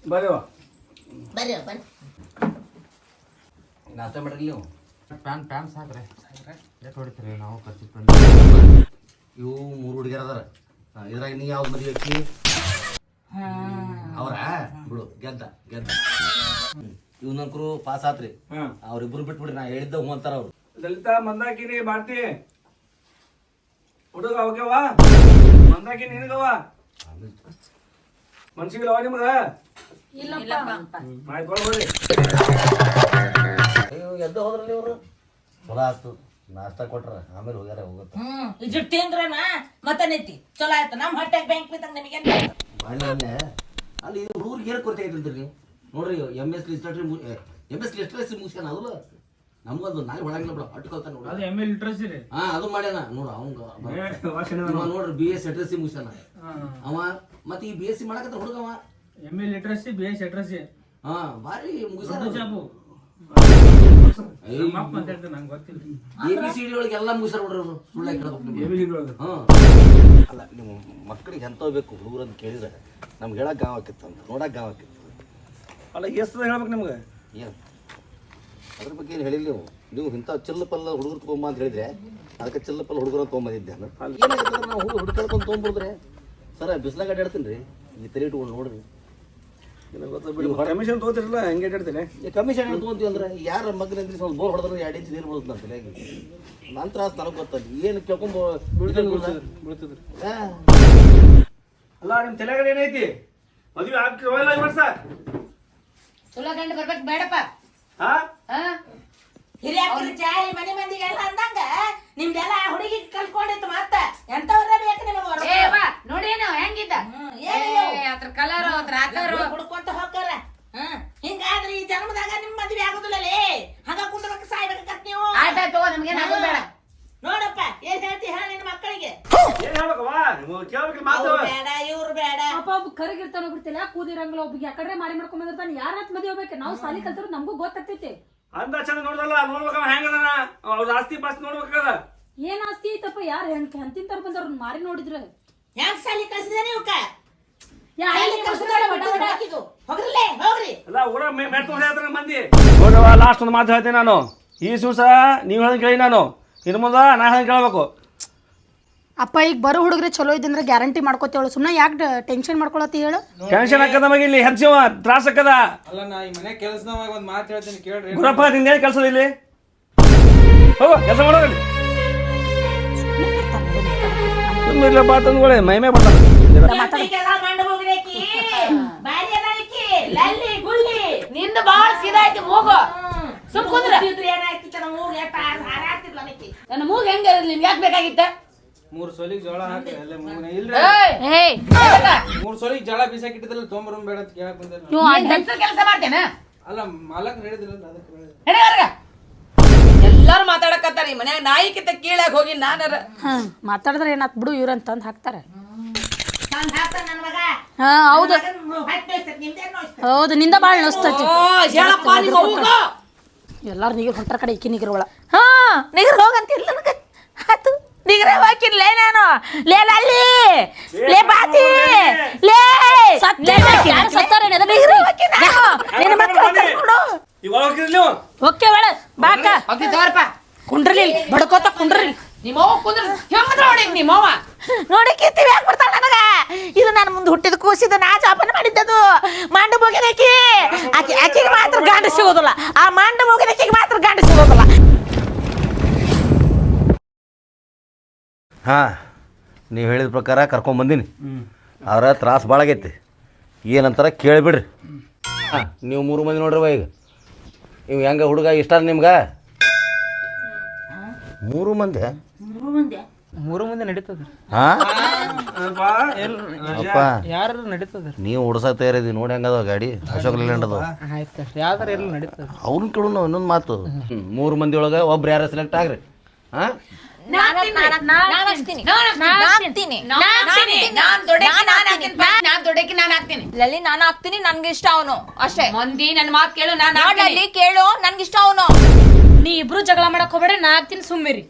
ಬರ್ರಿ ಬರ್ರಿ ನಾಷ್ಟ ಮಾಡ್ರಿ ನೀವು? ಪ್ಯಾನ್ ಪ್ಯಾನ್ ಸಾಕ್ರೆ. ಎಷ್ಟು ಹೊಡಿತೀರಿ ನಾವು ಖರ್ಚು ಇವು ಮೂರು ಹುಡುಗಿಯರ ಅದಾರ. ಹಾ, ಇದ್ರಾಗ ನೀ ಯಾವ್ದು ಮದುವೆ ಅಕ್ಕಿ ಅವ್ರ ಬಿಡು ಗೆದ್ದ ಗೆದ್ದ. ಇವನಂಕರು ಪಾಸ್ ಆತ್ರಿ. ಅವ್ರಿಬ್ರು ಬಿಟ್ಬಿಡ್ರಿ ನಾ ಹೇಳಿದ್ದ ಹೂ ಅಂತಾರ ಅವ್ರು. ಲಲಿತಾ ಮಂದಾಕಿನಿ ಭಾರತಿ. ಹುಡುಗ ಅವಗ್ಯವ ಮಂದಾಕಿ ನಿನಗವ? ಮನ್ಸಿಗಿಲ್ಲವ ನಿಮಗ? ಆಯ್ತು ಬರ್ರಿ ಅಯ್ಯೋ ಎದ್ದ ಹೋದ್ರಲ್ಲಿ ಇವರು? ಚಲೋ ಆಯ್ತು. ನಾಷ್ಟ ಕೊಟ್ರ ಆಮೇಲೆ ಹೋಗ್ಯಾರ ಹೋಗುತ್ತೆ. ಹ್ಮ್ ಇದು ತಿಂದ್ರನ ಮತ್ತೆ ನಿಂತಿ ಚಲೋ ಆಯ್ತು. ನಮ್ಮ ಹೊಟ್ಟೆಗೆ ಬ್ಯಾಂಕ್ ಬಿದ್ದಂಗ ನಿಮಗೆ ಬಾಳೆ ಅಲ್ಲಿ ಹುಡುಗರಿಗೆ ಏನು ಕೊರತೆ ಐತೆ ಅಂತೀರಿ ನೋಡ್ರಿ ಎಂ ಎಸ್ ಲಿಸ್ಟ್ರೇಟ್ರಿ ಎಂ ಎಸ್ ಲಿಸ್ಟ್ರೇಸಿ ಮುಗಿಸ್ಯಾನ ಅದು ನಮ್ಗದು ನಾಳೆ ಒಳಗಿಲ್ಲ ಬಿಡ ಅಟ್ಕೊಳ್ತಾನೆ ನೋಡ ಎಂ ಎಲ್ ಲಿಟ್ರಸಿ ರೀ. ಹಾ ಅದು ಮಾಡ್ಯಾನ. ನೋಡು ಅವಂಗ ನೋಡ್ರಿ ಬಿ ಎಸ್ ಎಟ್ರಸಿ ಮುಗಿಸ್ಯಾನ. ಅವ ಮತ್ತೆ ಈ ಬಿ ಎಸ್ ಸಿ ಮಾಡಕತ್ತ ಹುಡುಗವ M L literacy B S literacy ಹಾ ಭಾರಿ ಮುಗಿಸ್ಯಾನ ಜಾಬು ಎ ಗೊತ್ತಿಲ್ಲ. ಬಿ ಸಿ ಡಿ ಒಳಗೆ ಎಲ್ಲ ಮುಗಿಸ್ಯಾರ ನೋಡ್ರಿ ಅವ್ರು. ಸುಳ್ಳ ಕೇಳ್ಬೇಕು ಅಲ್ಲ ನಿಮ್ಮ ಮಕ್ಕಳಿಗೆ ಎಂತ ಬೇಕು ಹುಡುಗರು ಅಂತ ಕೇಳಿದ್ರೆ ನಮ್ಗೆ ಹೇಳಕ್ ಗಾವ್ ಆಕಿತ್ತು ಅಂತ ನೋಡಕ್ ಗಾವ್ ಆಕಿತ್ತು ಅಲ್ಲ ಎಷ್ಟು ಹೇಳ್ಬೇಕು ನಿಮ್ಗೆ? ಏನು? ಅದ್ರ ಬಗ್ಗೆ ಏನು ಹೇಳಿಲ್ಲ ನೀವು? ನೀವು ಇಂಥ ಚಿಲ್ಲಪಲ್ಲ ಹುಡುಗರು ತಗೊಂಬ ಅಂತ ಹೇಳಿದ್ರೆ ಅದಕ್ಕೆ ಚಿಲ್ಲಪಲ್ಲ ಹುಡುಗರು ತೊಗೊಂಬಂದಿದ್ದೆ ನಾನು. ಏನಾಗುತ್ತೆ ನಾವು ಹುಡುಗ ಹುಡುಕಾಡ್ಕೊಂಡು ಸರ ಬಿಸ್ಲಾಗ ಅಡ್ಡಾಡ್ತೀನಿ ರೀ ಈ ತಲೆ ಇಟ್ಕೊಂಡು ನೋಡ್ರಿ. ಕಮಿಷನ್ ತಗೋತಿರಲ್ಲ ಹೆಂಗೆ ಅಡ್ಡಾಡ್ತೀನಿ ಈ ಕಮಿಷನ್ ಏನು ತೊಗೊಂತೀವಿ ಅಂದ್ರೆ ಯಾರ ಮಗನ ಅಂದ್ರೆ ಸ್ವಲ್ಪ ಬೋರ್ ಹೊಡೆದ್ರೆ ಎರಡು ಇಂಚು ನೀರು ಬೀಳುತ್ತೆ ತಲೆಯಾಗಿ. ನಂತರ ನನಗೆ ಗೊತ್ತಲ್ಲ. ಏನು ಕೇಳ್ಕೊಂಬ ಬೀಳ್ತಿದ್ರಿ ಹಾಂ. ಅಲ್ಲ ನಿಮ್ಮ ತಲೆಗಡೆ ಏನೈತಿ? ಮದುವೆ ಆಗ್ತಿರೋ ಇಲ್ಲ ಈ ವರ್ಷ? ಚಲೋ ಗಂಡ ಬರ್ಬೇಕು ಬೇಡಪ್ಪ. ಹಾ? ಹಾ? ಚಾಯ್ ಮನೆ ಮಂದಿಗೆಲ್ಲ ಅಂದಂಗ ಹುಡುಗಿ ಕಲ್ಕೊಂಡಿತ್ತು ಮತ್ತ ಎಂತವ್ರ ಬೇಕು ನಿಮಗೆ ನೋಡೇನು ಹೆಂಗಿದ್ದ? ಅದ್ರ ಕಲರ್ ಅದ್ರ ಆಕಾರ. ಹುಡ್ಕೊಂತ ಹಿಂಗಾದ್ರೆ ಈ ಜನ್ಮದಾಗ ನಿಮ್ ಮದ್ವೆ ಆಗುದಿಲ್ಲ ಹಂಗ ಕುಂಡ್ರಕ್ಕೆ ಸಾಯ್ಬೇಕತ್ ನೀವು? ಆಯ್ತಾಯ್ತು ನಮ್ಗೆ ಬೇಡ. ನೋಡಪ್ಪ ಏನ್ ಹೇಳ್ತಿ ಹೇಳ ನಿನ್ ಮಕ್ಕಳಿಗೆ. ಏನ್ ಹೇಳ್ಬೇಕವ್ವ ನೀವು ಕೇಳ್ಬೇಕಿಲ್ಲ ಮಾತು. ಅವ್ರು ಬೇಡ ಇವ್ರು ಬೇಡ. ಅಪ್ಪ ಒಬ್ಬ ಕರಗಿರ್ತಾನ ಬಿಡ್ತಿಲ್ಲ ಕೂದಿರಂಗಿಲ್ಲ ಒಬ್ಬಗೆ ಯಾಕಡ್ರೆ ಮಾರಿ ಮಾಡ್ಕೊಂಡ್ ಬಂದಿರ್ತಾನೆ ಯಾರ ಹತ್ ಮದಿ ಹೋಗ್ಬೇಕು ನಾವು ಸಾಲಿ ಕಲ್ತಿರೋ ನಮಗೂ ಗೊತ್ತಾಗ್ತೈತಿ. ಅಂದ ಚಂದ ನೋಡ್ದಲ್ಲ ನೋಡ್ಬೇಕಲ್ಲ ಹೆಂಗದ ಅವ್ರ ಆಸ್ತಿ ಪಾಸ್ತಿ ನೋಡ್ಬೇಕಲ್ಲ ಏನ್ ಆಸ್ತಿ ಐತಪ್ಪ ಯಾರು ಹೆಂಗ್ ಹೆಂತಿನ ತರ ಬಂದವ್ರ ಮಾರಿ ನೋಡಿದ್ರ? ಹೆಂಗ್ ಸಾಲಿ ಕಳ್ಸಿದೆ ಇವ್ಕ ಸಾಲಿ ಕಳ್ಸಿದಾರೆ. ಹಾಕಿದ್ದು. ಹೋಗ್ರಿ. ಊರ ಮೆಟ್ಕೊಂಡು ಹೇಳ್ತಾರೆ ಮಂದಿ. ನೋಡುವ ಲಾಸ್ಟ್ ಒಂದು ಮಾತು ಹೇಳ್ತೀನಿ ನಾನು. ಈ ಸೂಸ ನೀವು ಹೇಳಿ ಕೇಳಿ ನಾನು. ಇನ್ನು ಮುಂದೆ ನಾ ಹೆಂಗೆ ಕೇಳಬೇಕು ಅಪ್ಪ ಈಗ ಬರೋ ಹುಡುಗ್ರೆ ಚಲೋ ಇದ್ದಂದ್ರೆ ಗ್ಯಾರಂಟಿ ಮಾಡ್ಕೋತೇವಳು. ಸುಮ್ಮನೆ ಯಾಕೆ ಟೆನ್ಷನ್ ಮಾಡ್ಕೊಳತ್ತಿ ಹೇಳು? ಟೆನ್ಷನ್ ಹಾಕದ ನಮಗೆ ಇಲ್ಲಿ ಹೆಚ್ಚಿವ ತ್ರಾಸ ಹಾಕದ? ಅಲ್ಲ ನಾ ಈ ಮನೆ ಕೆಲಸದವಾಗ ಒಂದು ಮಾತು ಹೇಳ್ತೀನಿ ಕೇಳ್ರಿ. ಗುರಪ್ಪ ನಿಂದೇನು ಕೆಲಸದ ಇಲ್ಲಿ? ಹೋಗೋ ಕೆಲಸ ಮಾಡೋದು ಇಲ್ಲ ಬಾ ತಂದ್ಕೊಳ್ಳಿ ಮೈಮೆ ಬರ್ತಾನೆ ಎಂತಕ್ಕೆಲ್ಲ ಮಂಡ ಹೋಗ್ಬೇಕಿ ಬಾರಿ ಅದಾಳಿಕಿ ಲಲ್ಲಿ ಗುಳ್ಳಿ ನಿಂದ ಬಾಳ ಸೀದಾ ಐತಿ ಮೂಗು ಸುಮ್ ಕುಂದ್ರ. ನನ್ನ ಮೂಗ್ ಹೆಂಗ ನಿಮ್ಗೆ ಯಾಕೆ ಬೇಕಾಗಿತ್ತ? ಮೂರು ಸೊಲಿಗೆ ಜೋಳ ಹಾಕಿ ಅಲ್ಲೇ ಮೂರು ಇಲ್ರಿ. ಏಯ್! ಮೂರು ಸೊಲಿಗೆ ಜೋಳ ಬೇಡ ಅಂತ ಕೇಳಕ್ ಬಂದೆ. ನೀವು ಕೆಲಸ ಮಾಡ್ತೇನ ಅಲ್ಲ ಮಾಲಕ್ ಹೇಳಿದ್ರಲ್ಲ ಅದಕ್ಕೆ ಹೇಳಿದೆ. ನಡಿ ಹೊರಗ. ಎಲ್ಲಾರು ಮಾತಾಡಕತ್ತಾರ ಈ ಮನ್ಯಾಗ. ನಾಯಿಕಿತ ಕೀಳಾಗ ಹೋಗಿ ನಾನರ ಮಾತಾಡಿದ್ರೆ ಏನಾತ್ ಬಿಡು ಇವ್ರಂತ ತಂದು ಹಾಕ್ತಾರೆ ಹಾ ಹೌದು. ಹೌದು ನಿಂದ ಬಾಳ ನೋಸ್ತೈತಿ ಓ ಹೇಳಪ್ಪ ಎಲ್ಲಾರು ನೀರು ಹೊಂಟರ ಕಡೆ ಇಕ್ಕಿ ಒಳ. ಹಾ ನಿಗ್ರ ಹೋಗಂತಿಲ್ಲ ನನಗೆ. ಆತು ನಿಗ್ರ ಹಾಕಿರ್ಲೇ ನಾನು. ಲೇ ಲಲ್ಲಿ ಲೇ ಬಾತಿ. ಲೇ. ಲೇ ಬಾತಿ. ಯಾರು ಸತ್ತಾರೆ ನೆದ ನಿಗ್ರ ಹಾಕಿ ನಾನು. ನಿನ್ನ ಕರ್ಕೊಂಡು. ಇವಾಗ ಹೋಗಿರ್ಲಿ ಓಕೆ ಒಳ ಬಾಕ. ತೋರಪ್ಪ ಕುಂಡ್ರಲಿ ಬಡ್ಕೋತ ಕುಂಡ್ರಲಿ. ನಿಮ್ಮ ಅವ್ವ ಕುಂದ್ರ ಹೆಂಗ ನೋಡಿ ನಿಮ್ಮ ಅವ್ವ ನೋಡಿ ಕೀರ್ತಿ ಯಾಕೆ ಬರ್ತಾಳೆ ನನಗ? ಇದು ನಾನು ಮುಂದೆ ಹುಟ್ಟಿದ ಕೂಸಿದ ನಾ ಜಾಪನ ಮಾಡಿದ್ದದು. ಮಾಂಡ ಮುಗಿದಕಿ ಆಕೆ ಆಕೆಗೆ ಮಾತ್ರ ಗಂಡ ಸಿಗೋದಿಲ್ಲ. ಆ ಮಾಂಡ ಮುಗಿದಕಿಗೆ ಮಾತ್ರ ಗಂಡ ಸಿಗೋದಿಲ್ಲ ಹಾಂ ನೀವು ಹೇಳಿದ ಪ್ರಕಾರ ಕರ್ಕೊಂಬಂದೀನಿ ಆದ್ರೆ ತ್ರಾಸು ಭಾಳ ಆಗೈತಿ. ಏನಂತಾರ ಕೇಳಿಬಿಡ್ರಿ. ಹಾಂ. ನೀವು ಮೂರು ಮಂದಿ ನೋಡ್ರವ ಈಗ. ಇವು ಹೆಂಗೆ ಹುಡುಗ ಇಷ್ಟ ನಿಮ್ಗೆ? ಮೂರು ಮಂದಿ? ಮೂರು ಮಂದಿ. ನಡೀತದ ಹಾಂ? ಅಪ್ಪ. ಯಾರು ನಡೀತದ ನೀವು ಉಡ್ಸಕ್ ತಯಾರಿದಿ ನೋಡಿ ಹೆಂಗದ ಗಾಡಿ. ಅಶೋಕ್ ಲೇಲ್ಯಾಂಡ್ ಅದಾವ. ಆಯ್ತು ಯಾವ್ದಾರ ಎಲ್ಲ ನಡೀತದ ಅವ್ರನ್ನ ಇನ್ನೊಂದು ಮಾತು. ಮೂರು ಮಂದಿ ಒಳಗೆ ಒಬ್ರು ಯಾರು ಸೆಲೆಕ್ಟ್ ಆಗ್ರಿ. ಹಾಂ? ಲಲ್ಲಿ ನಾನು ಹಾಕ್ತೀನಿ. ನನ್ಗೆ ಇಷ್ಟ ಅವನು. ಅಷ್ಟೇ. ಮಂದಿ ನನ್ ಮಾತು ಕೇಳು. ನಾನು ನೋಡಲ್ಲಿ ಕೇಳು. ನನ್ಗೆ ಇಷ್ಟ ಅವನು. ನೀ ಇಬ್ರು ಜಗಳ ಮಾಡಕ್ ಹೋಗ್ಬೇಡ ನಾ ಹಾಕ್ತೀನಿ ಸುಮ್ಮಿರಿ.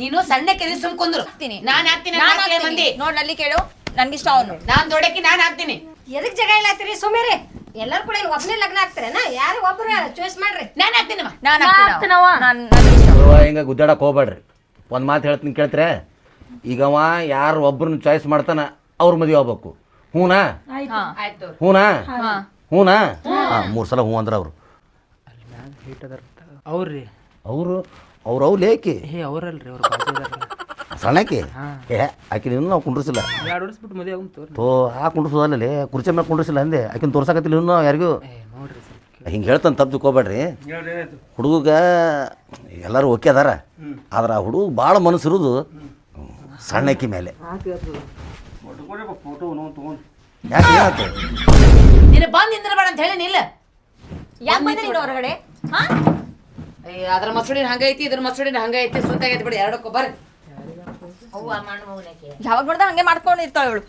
ನೀನು ಸಣ್ಣ ಕೆರೆ ಸುಮ್ ಕುಂದ್ರು. ಹಾಕ್ತೀನಿ. ನಾನ್ ಹಾಕ್ತೀನಿ ಮಂದಿ. ನೋಡ್ನಲ್ಲಿ ಕೇಳು. ನನ್ಗೆ ಇಷ್ಟ ಅವನು. ನಾನ್ ದೊಡಕಿ ನಾನ್ ಹಾಕ್ತೀನಿ. ಎದಕ್ ಜಗ ಇಲ್ಲ ಹಾಕ್ತೀರಿ ಸುಮ್ಮಿರಿ. ಎಲ್ಲರೂ ಕೂಡ ಇಲ್ಲಿ ಒಬ್ಬನೇ ಲಗ್ನ ಆಗ್ತಾರೇನ? ಯಾರು ಒಬ್ರು ಚಾಯ್ಸ್ ಮಾಡ್ರಿ. ನಾನ್ ಹಾಕ್ತೀನಿ ನಾನು ಹಾಕ್ತೀನಿ ನಾನು ಹಿಂಗೆ ಗುದ್ದಾಡಕ್ಕೆ ಹೋಗ್ಬೇಡ್ರಿ. ಒಂದು ಮಾತು ಹೇಳ್ತೀನಿ ಕೇಳ್ತ್ರೆ? ಈಗ ಅವ ಯಾರು ಒಬ್ರನ್ನ ಚಾಯ್ಸ್ ಮಾಡ್ತಾನ ಅವ್ರ ಮದುವೆ ಆಗ್ಬೇಕು. ಹೂನಾ? ಹೂನಾ? ಹೂನಾ? ಹಾಂ. ಮೂರು ಸಲ ಹೂ ಅಂದ್ರೆ ಅವರು. ಅವ್ರಿ ಅವರು? ಅವ್ರು ಅವು ಲೇಕಿ ಹೇ ಅವ್ರಲ್ರಿ ಅವ್ರು. ಸಣ್ಣಕಿ ಏ ಆಕಿನ ಇನ್ನೂ ನಾವು ಕುಂಡ್ರಿಸಿಲ್ಲ. ಎರಡು ಮದುವೆ ತೋ ಆ ಕುಂಡ್ರಿಸೋದಲ್ಲೇ ಕುರ್ಚಿ ಮೇಲೆ ಕುಂಡ್ರಿಸಿಲ್ಲ ಅಂದೆ. ಆಕಿನ ತೋರ್ಸಕತ್ತಿಲ್ಲ ಇನ್ನೂ ಯಾರಿಗೂ? ಹಿಂಗೆ ಹೇಳ್ತಾನೆ ತಪ್ಪು ತಿಳ್ಕೊಬೇಡ್ರಿ. ಹುಡುಗ ಎಲ್ಲರೂ ಓಕೆ ಅದಾರ. ಆದ್ರೆ ಆ ಹುಡುಗ ಭಾಳ ಮನಸ್ಸಿರೋದು ಸಣ್ಣಕ್ಕಿ ಮೇಲೆ. ಯಾಕೆ ಏನಾಯ್ತು? ನೀನು ಬಂದ್ ನಿಂದ್ರಬೇಡ ಅಂತ ಹೇಳಿ ನಿಲ್ಲ. ಯಾಕೆ ಹೊರಗಡೆ? ಹಾ? ಏ, ಅದ್ರ ಮಸೂಡಿನ ಹಂಗೈತಿ ಇದ್ರ ಮಸೂಡಿನ ಹಂಗೈತಿ ಸುತ್ತಾಗೈತಿ ಬಿಡಿ ಎರಡಕ್ಕೂ ಬರ್ರಿ. ಯಾವಾಗ ನೋಡ್ದ ಹಂಗೆ ಮಾಡ್ಕೊಂಡು ಇರ್ತಾಳೆ ಇವಳು.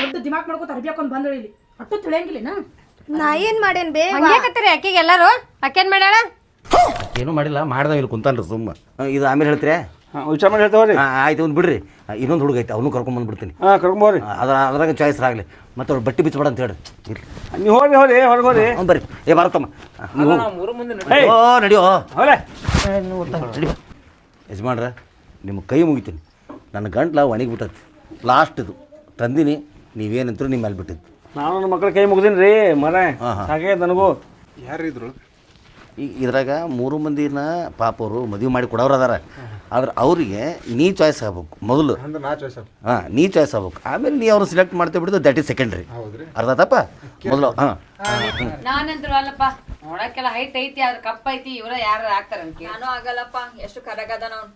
ದೊಡ್ಡ ದಿಮಾಕ್ ಮಾಡ್ಕೊತ ಅರ್ಬಿಯಾಕೊಂಡ್ ಬಂದಳು ಇಲ್ಲಿ. ಅಟ್ಟು ತಿಳಿಯಂಗಿಲ್ಲ ನಾ ಏನ್ ಮಾಡೇನ್ ಬೇ? ಹಂಗ್ಯಾಕತ್ತೀರಿ ಅಕ್ಕಿಗೆ ಎಲ್ಲರೂ? ಅಕ್ಕೇನ್ ಮಾಡ್ಯಾಳ? ಏನು ಮಾಡಿಲ್ಲ ಮಾಡ್ದ ಇಲ್ಲಿ ಕುಂತಾನ್ರಿ ಸುಮ್ಮ. ಆ, ಇದು ಆಮೇಲೆ ಹೇಳ್ತೀರಾ? ಹಾಂ ವಿಚಾರ ಮಾಡಿ ಹೇಳ್ತೇವ್ರಿ ಹಾಂ ಆಯ್ತು ಒಂದು ಬಿಡ್ರಿ. ಇನ್ನೊಂದು ಹುಡುಗ ಐತೆ ಅವನು ಕರ್ಕೊಂಬಂದ್ಬಿಡ್ತೀನಿ ಹಾಂ ಕರ್ಕೊಂಬೋರಿ ಅದ್ರ ಅದ್ರಾಗ ಚಾಯ್ಸ್ ಆಗಲಿ. ಮತ್ತೆ ಅವ್ರು ಬಟ್ಟೆ ಬಿಚ್ಚಬೇಡ ಅಂತ ಹೇಳ್ರಿ. ಇರ್ಲಿ. ನೀವು ಹೋಗ್ರಿ ಹೋಗ್ರಿ ಹೊರಗೆ ಹೋಗ್ರಿ. ಅವ್ನು ಬರ್ರಿ. ಏ ಬರತ್ತಮ್ಮ ನೀವು ಹೋಗು. ಮೂರು ಮಂದಿ ಏಯ್. ಓ ನಡಿಯೋ. ಹೋಗ್ರೆ ನಡಿ ಬಾ. ಯಜಮಾನ್ರ ನಿಮ್ಮ ಕೈ ಮುಗಿತೀನಿ. ನನ್ನ ಗಂಟ್ಲ ಒಣಗಿಬಿಟ್ಟೈತಿ. ಲಾಸ್ಟ್ ಇದು. ತಂದಿನಿ ನೀವೇನಂತರೂ ನಿಮ್ಮ ಮೇಲೆ ಬಿಟ್ಟಿದ್ದು. ನಾನು ನನ್ನ ಮಕ್ಕಳ ಕೈ ಮುಗ್ದೀನಿ ರೀ ಮರ. ಹಾಗೆ ನನಗೂ. ಈ ಇದ್ರಾಗ ಮೂರು ಮಂದಿನ ಪಾಪ ಅವರು ಮದುವೆ ಮಾಡಿ ಕೊಡೋರು ಅದಾರ. ಆದ್ರೆ ಅವರಿಗೆ ನೀ ಚಾಯ್ಸ್ ಆಗ್ಬೇಕು ಮೊದಲು. ಹಾ ನೀ ಚಾಯ್ಸ್ ಆಗ್ಬೇಕು. ಆಮೇಲೆ ನೀ ಅವ್ರು ಸೆಲೆಕ್ಟ್ ಮಾಡ್ತಾ ಬಿಡೋದು ದಟ್ ಈಸ್ ಸೆಕೆಂಡ್ರಿ ಅರ್ಧ ತಪ್ಪ? ಮೊದಲು ಹಾಂ. ನಾನಂದ್ರು ಅಲ್ಲಪ್ಪ ನೋಡಕ್ಕೆಲ್ಲ ಹೈಟ್ ಐತಿ ಆದ್ರೆ ಕಪ್ಪ ಐತಿ ಇವರ ಯಾರು ಆಗ್ತಾರೆ ನಾನು ಆಗಲ್ಲಪ್ಪ ಎಷ್ಟು ಕರಗದ ನಾವು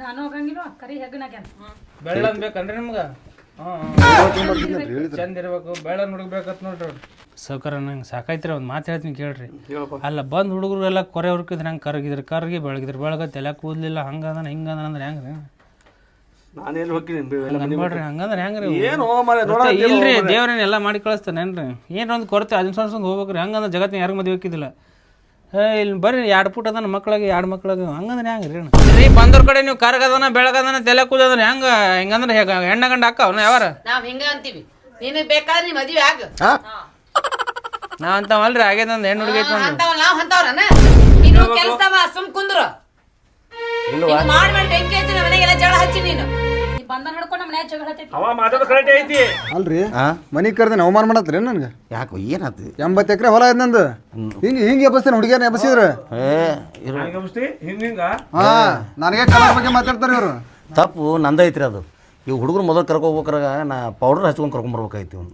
ನಾನು ಹೋಗಂಗಿಲ್ಲ ಕರಿ ಹೆಗ್ಗನಾಗ್ಯಾನ. ಬೆಳ್ಳನ್ ಬೇಕನ್ರಿ ನಿಮ್ಗೆ? ಚಂದ ಇರ್ಬೇಕು ನೋಡ್ರಿ ನಂಗೆ ಸಾಕಾಯ್ತಿರ ಒಂದು ಮಾತು ಹೇಳ್ತೀನಿ ಕೇಳ್ರಿ. ಅಲ್ಲ ಬಂದು ಹುಡುಗರು ಎಲ್ಲ ಕೊರೆ ಹುರ್ಕಿದ್ರೆ ಹಂಗೆ ಕರಗಿದ್ರು? ಕರಗಿ ಬೆಳಗಿದ್ರು ಬೆಳಗ ತಲೆ ಕೂದಲಿಲ್ಲ ಹಂಗಂದ್ರೆ ಹಿಂಗಂದ್ರೆ ಅಂದ್ರೆ ಹೆಂಗೆ ನಾನೇನು ಹೋಗ್ತೀನಿ ನೋಡ್ರಿ ಹಂಗಂದ್ರೆ ಹೆಂಗ್ರಿ ಏನು ಇಲ್ಲ ರೀ ಮತ್ತೆ ಇಲ್ರಿ ದೇವ್ರೇನು ಎಲ್ಲ ಮಾಡಿ ಕಳಿಸ್ತಾನೇನ್ರಿ ಏನು ಒಂದು ಕೊರತೆ ಅದನ್ನ ಸಣ್ಣ ಹೋಗ್ಬೇಕ್ರಿ ಹಂಗಂದ್ರೆ ಜಗತ್ತಿನ ಯಾರಿಗೂ ಮದುವೆ ಹಾಕಿದಿಲ್ಲ ಏ ಇಲ್ಲಿ ಬರ್ರಿ ಎರಡು ಪುಟ್ ಅದಾನ ಮಕ್ಳಿಗೆ ಎರಡು ಮಕ್ಳಿಗೆ ಹಂಗಂದ್ರೆ ಹೆಂಗ್ರಿ ಅಣ್ಣ? ರೀ ಬಂದವ್ರ ಕಡೆ ನೀವು ಕರ್ಗದನ ಬೆಳಗದನ ತಲೆ ಕೂದದ್ರೆ ಹೆಂಗ ಹೆಂಗಂದ್ರೆ ಹೇಗ ಹೆಣ್ಣ ಗಂಡ ಅಕ್ಕವನ ಯಾವಾರ? ನಾವ್ ಹಿಂಗ ಅಂತೀವಿ. ನಿನಗ್ ಬೇಕಾದ್ರೆ ನೀ ಮದ್ವೆ ಆಗ. ನಾ ಅಂತವಲ್ರಿ ಆಗ್ಯದಂದ್ ಹೆಣ್ಣು ಹುಡುಗಿ ಐತೆ ಅಂತಾವ ಅಂತವ್ ನಾವ್ ಅಂತವ್ರನ ನೀನು ಕೆಲ್ಸದವ ಸುಮ್ ಕುಂದ್ರು. ಇಲ್ವಾ? ಮಾಡಿ ಮಾಡಿ ಬೆಂಕಿ ಹಚ್ಚಿ ನಮ್ಮ ಮನೆಗೆಲ್ಲ ಜಗಳ ಹಚ್ಚಿ ನೀನು. ನೀ ಬಂದ ಹಿಡ್ಕೊಂಡು ನಮ್ಮ ಮನ್ಯಾಗ ಜಗಳ ಹತ್ತೈತಿ. ಅವ ಮಾತಾಡೋದು ಕರೆಕ್ಟ್ ಐತಿ. ಅಲ್ರಿ? ಹಾ ಮನಿ ಕರ್ದೇನೆ ಅವಮಾನ ಮಾಡತ್ರಿ ನನ್ಗೆ? ಯಾಕೆ ಏನಾಯ್ತು ಎಂಬತ್ತು ಎಕರೆ ಹೊಲ ಐತ್ ನಂದು. ಹಿಂಗ ಹಿಂಗೆ ಎಬ್ಬಸ್ತೇನೆ ಹುಡುಗಿಯರ್ನ ಎಬ್ಬಸಿದ್ರ. ಏ ಇರು. ಗಮನಿಸ್ತಿ ಹಿಂಗ ಹಿಂಗ? ಹಾ ನನಗೆ ಕಲರ್ ಬಗ್ಗೆ ಮಾತಾಡ್ತಾರೆ ಇವರು. ತಪ್ಪು ನಂದೈತ್ರಿ ಅದು. ಈ ಹುಡುಗರು ಮೊದಲು ಕರ್ಕೋಬೇಕ್ರಾಗ ನಾ ಪೌಡರ್ ಹಚ್ಕೊಂಡು ಕರ್ಕೊಂಬರ್ಬೇಕಾಯ್ತು ಇವ್ನು.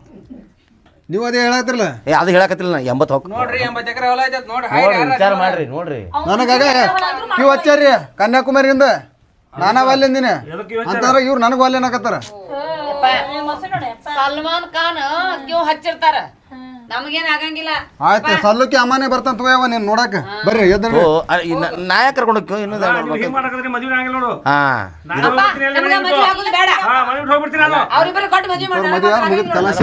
ನೀವು ಅದೇ ಹೇಳತ್ತಿರಲ್ಲ ಏ ಅದು ಹೇಳಕತ್ತಿಲ್ಲ ನಾ ಎಂಬತ್ತು ಹೋಗಿ ನೋಡ್ರಿ ಎಂಬತ್ತು ಎಕರೆ ಹೊಲ ಐತೆ ನೋಡಿ ನೋಡ್ರಿ ವಿಚಾರ ಮಾಡ್ರಿ ನೋಡ್ರಿ. ನನಗಾಗ ನೀವು ಹಚ್ಚಾರಿ ಕನ್ಯಾಕುಮಾರಿಯಿಂದ? ನಾನ ವಾಲ್ಯಂದಿನ ಅಂತಾರ ಇವ್ರು ನನಗೆ ವಾಲ್ಯ ಅನ್ನಕತ್ತಾರ ಸಲ್ಮಾನ್ ಖಾನ್ ಹಚ್ಚಿರ್ತಾರ. ನಮಗೇನ್ ಆಗಂಗಿಲ್ಲ. ಆಯ್ತು ಸಲ್ಲಕ್ಕೆ ಅಮ್ಮನೆ ಬರ್ತಾನ ತಗೋಯವ ನೀನು ನೋಡಾಕ. ಬರ್ರಿ ಎದ್ರು. ನ- ಕರ್ಕೊಂಡೋಗ್ಯೋ ಇನ್ನೂ ಹಿಂಗ್ ಮದುವೆ ಆಗಿಲ್ಲ ನೋಡು. ಹಾ. ಅವ್ರಿಬ್ಬರು ಕೊಟ್ಟು ಮದ್ವೆ ಮದುವೆ ಮುಗಿದ ಕಲಾಶ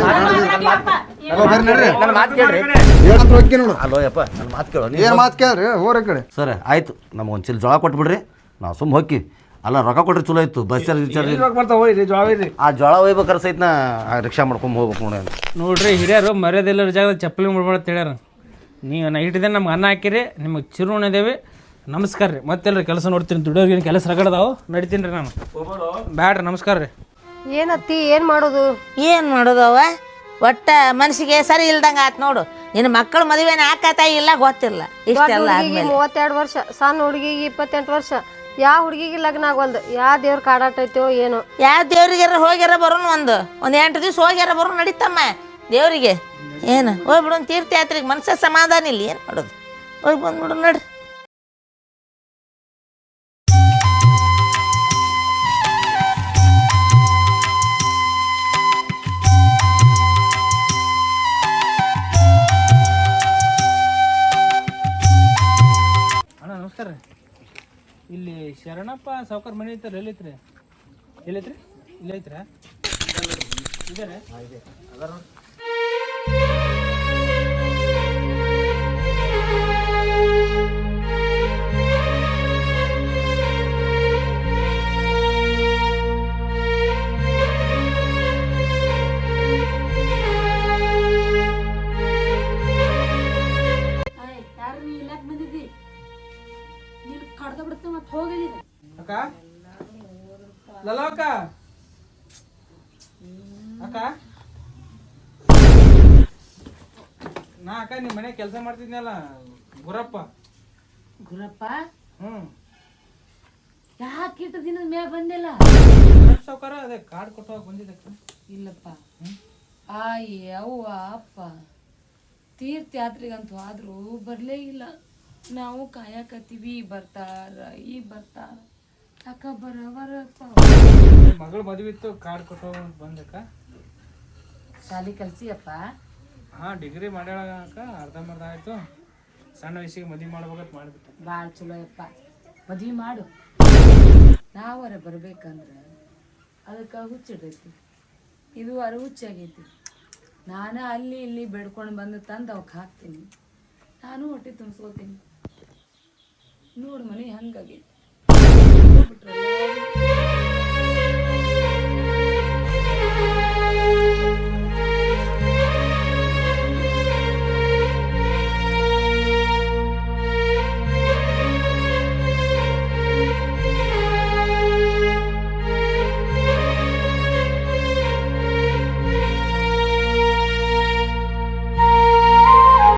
ಬರ್ರಿ ನಡ್ರಿ. ನನ್ನ ಮಾತು ಕೇಳ್ರಿ. ಏನಂತ ನೋಡು. ಅಲೋ ಯಪ್ಪ ನನ್ನ ಮಾತು ಕೇಳೋ ಏನ್ ಮಾತು ಕೇಳ್ರಿ ಹೋರ ಕಡೆ. ಸರ್ ಆಯ್ತು. ನಮ್ಗೆ ಒಂದು ಚಿಲ್ ಜೋಳ ಕೊಟ್ಬಿಡ್ರಿ. ನಾವು ಸುಮ್ಮ ಹೋಗಿ ಅಲ್ಲ ರೊಕ್ಕ ಕೊಟ್ರೆ ಚಲೋ ಇತ್ತು. ಬಸ್ ಚಾರ್ಜ್ ಚಾರ್ಜ್ ಬರ್ತಾವ ಹೋಯ್ರಿ ಒಯ್ರಿ. ಆ ಜೋಳ ಒಯ್ಬೇಕಾರೆ ಸಹಿತ ನಾ ಆ ರಿಕ್ಷಾ ಮಾಡ್ಕೊಂಡು ಹೋಗ್ಬೇಕು ನೋಡಿ ನೋಡ್ರಿ ಹಿರಿಯರು ಮರ್ಯಾದಿಲ್ಲರ ಜಾಗದ ಚಪ್ಪಲಿ ಮಾಡ್ಬಾರ್ದು ಹೇಳ್ಯಾರ. ನೀವು ನಾ ಇಟ್ಟಿದ್ದೆ ನಮ್ಗೆ ಅನ್ನ ಹಾಕಿರಿ ನಿಮಗೆ ಚಿರುಣ ಇದೇವಿ ನಮಸ್ಕಾರ ರೀ. ಮತ್ತೆಲ್ರಿ ಕೆಲಸ ನೋಡ್ತೀನಿ. ದುಡಿಯೋರ್ಗೇನು ಕೆಲಸ ರಗಡದಾವು. ನಡಿತೀನಿ ರೀ ನಾನು. ಬ್ಯಾಡ್ರಿ ನಮಸ್ಕಾರ ರೀ. ಏನತ್ತಿ ಏನು ಮಾಡೋದು? ಏನು ಮಾಡೋದವ ಒಟ್ಟ ಮನ್ಸಿಗೆ ಸರಿ ಇಲ್ದಂಗೆ ಆತ್ ನೋಡು. ನಿನ್ನ ಮಕ್ಕಳು ಮದುವೆನ ಆಕಾತ ಇಲ್ಲ ಗೊತ್ತಿಲ್ಲ. ಇಷ್ಟೆಲ್ಲ ಹುಡುಗಿಗೆ ಆದ್ಮೇಲೆ. ಮೂವತ್ತೆರಡು ವರ್ಷ ಸಣ್ಣ ಹುಡುಗಿಗೆ ಇಪ್ಪತ್ತೆಂಟು ವರ್ಷ. ಯಾವ ಹುಡುಗಿಗೆ ಲಗ್ನ ಆಗೋಲ್ದು? ಯಾವ ದೇವ್ರ ಕಾಡಾಟ ಏನು? ಯಾವ ದೇವ್ರಿಗಾರ ಹೋಗ್ಯಾರ ಬರೋನು ಒಂದು. ಒಂದು ಎಂಟು ದಿವಸ ಹೋಗ್ಯಾರ ಬರೋನು ನಡೀತಮ್ಮ ದೇವರಿಗೆ. ಏನು? ಹೋಗ್ಬಿಡು ತೀರ್ಥಯಾತ್ರೆಗೆ ಮನಸ್ಸ ಸಮಾಧಾನ ಇಲ್ಲ, ಏನು ಮಾಡೋದು? ಹೋಗಿ ಬಂದ್ಬಿಡು, ನಡ್ರಿ. ಶರಣಪ್ಪ ಸಾವ್ಕಾರ ಮನೆ ಐತಲ್ಲ ಎಲ್ಲೈತ್ರಿ? ಎಲ್ಲೈತ್ರಿ? ಇಲ್ಲ ಐತ್ರಾ ಇದಾರೆ? ಅಕ್ಕ? ಲಲೋ ಅಕ್ಕ? ಅಕ್ಕ ನಾ ಅಕ್ಕ ನಿಮ್ಮ ಮನೆ ಕೆಲಸ ಮಾಡ್ತಿದ್ನಲ್ಲ ಗುರಪ್ಪ. ಗುರಪ್ಪ? ಹ್ಞೂ ಯಾಕೆ ಇಟ್ಟು ದಿನದ ಮೇಲೆ ಬಂದಿಲ್ಲ? ಸಾವ್ಕಾರ ಅದೇ ಕಾರ್ಡ್ ಕೊಟ್ಟು ಬಂದಿದ್ದಕ್ಕ ಇಲ್ಲಪ್ಪ. ಆಯಿ ಅವ್ವ ಅಪ್ಪ. ತೀರ್ಥಯಾತ್ರಿಗಂತೂ ಆದರೂ ಬರಲೇ ಇಲ್ಲ. ನಾವು ಕಾಯಕತ್ತೀವಿ ಬರ್ತಾರ ಈ ಬರ್ತಾರ. ಅಕ್ಕ ಮಗಳು ಮದುವೆ ಇತ್ತು ಕಾರ್ಡ್ ಕೊಟ್ಟು ಬಂದಕ್ಕ ಶಾಲಿ ಕಲ್ಸಿಯಪ್ಪ? ಹಾಂ ಡಿಗ್ರಿ ಮಾಡ್ಯಾಳ ಅಕ್ಕ ಅರ್ಧಂಬರ್ಧ ಆಯಿತು. ಸಣ್ಣ ವಯಸ್ಸಿಗೆ ಮದುವೆ ಮಾಡ್ಬೇಕಂತ ಮಾಡಿಬಿಟ್ಟೆ. ಭಾಳ ಚಲೋ ಯಪ್ಪ ಮದ್ವೆ ಮಾಡು. ನಾವರ ಬರ್ಬೇಕಂದ್ರೆ ಅದಕ್ಕೆ ಹುಚ್ಚಿಡೈತಿ ಇದು ಅರ ಹುಚ್ಚಾಗೈತಿ ನಾನು ಅಲ್ಲಿ ಇಲ್ಲಿ ಬೆಡ್ಕೊಂಡು ಬಂದು ತಂದು ಅವಕ್ಕೆ ಹಾಕ್ತೀನಿ. ನಾನು ಹೊಟ್ಟೆ ತುಂಬಿಸ್ಕೋತೀನಿ. ನೋಡು ಮನೆ ಹಂಗಾಗೈತಿ Control.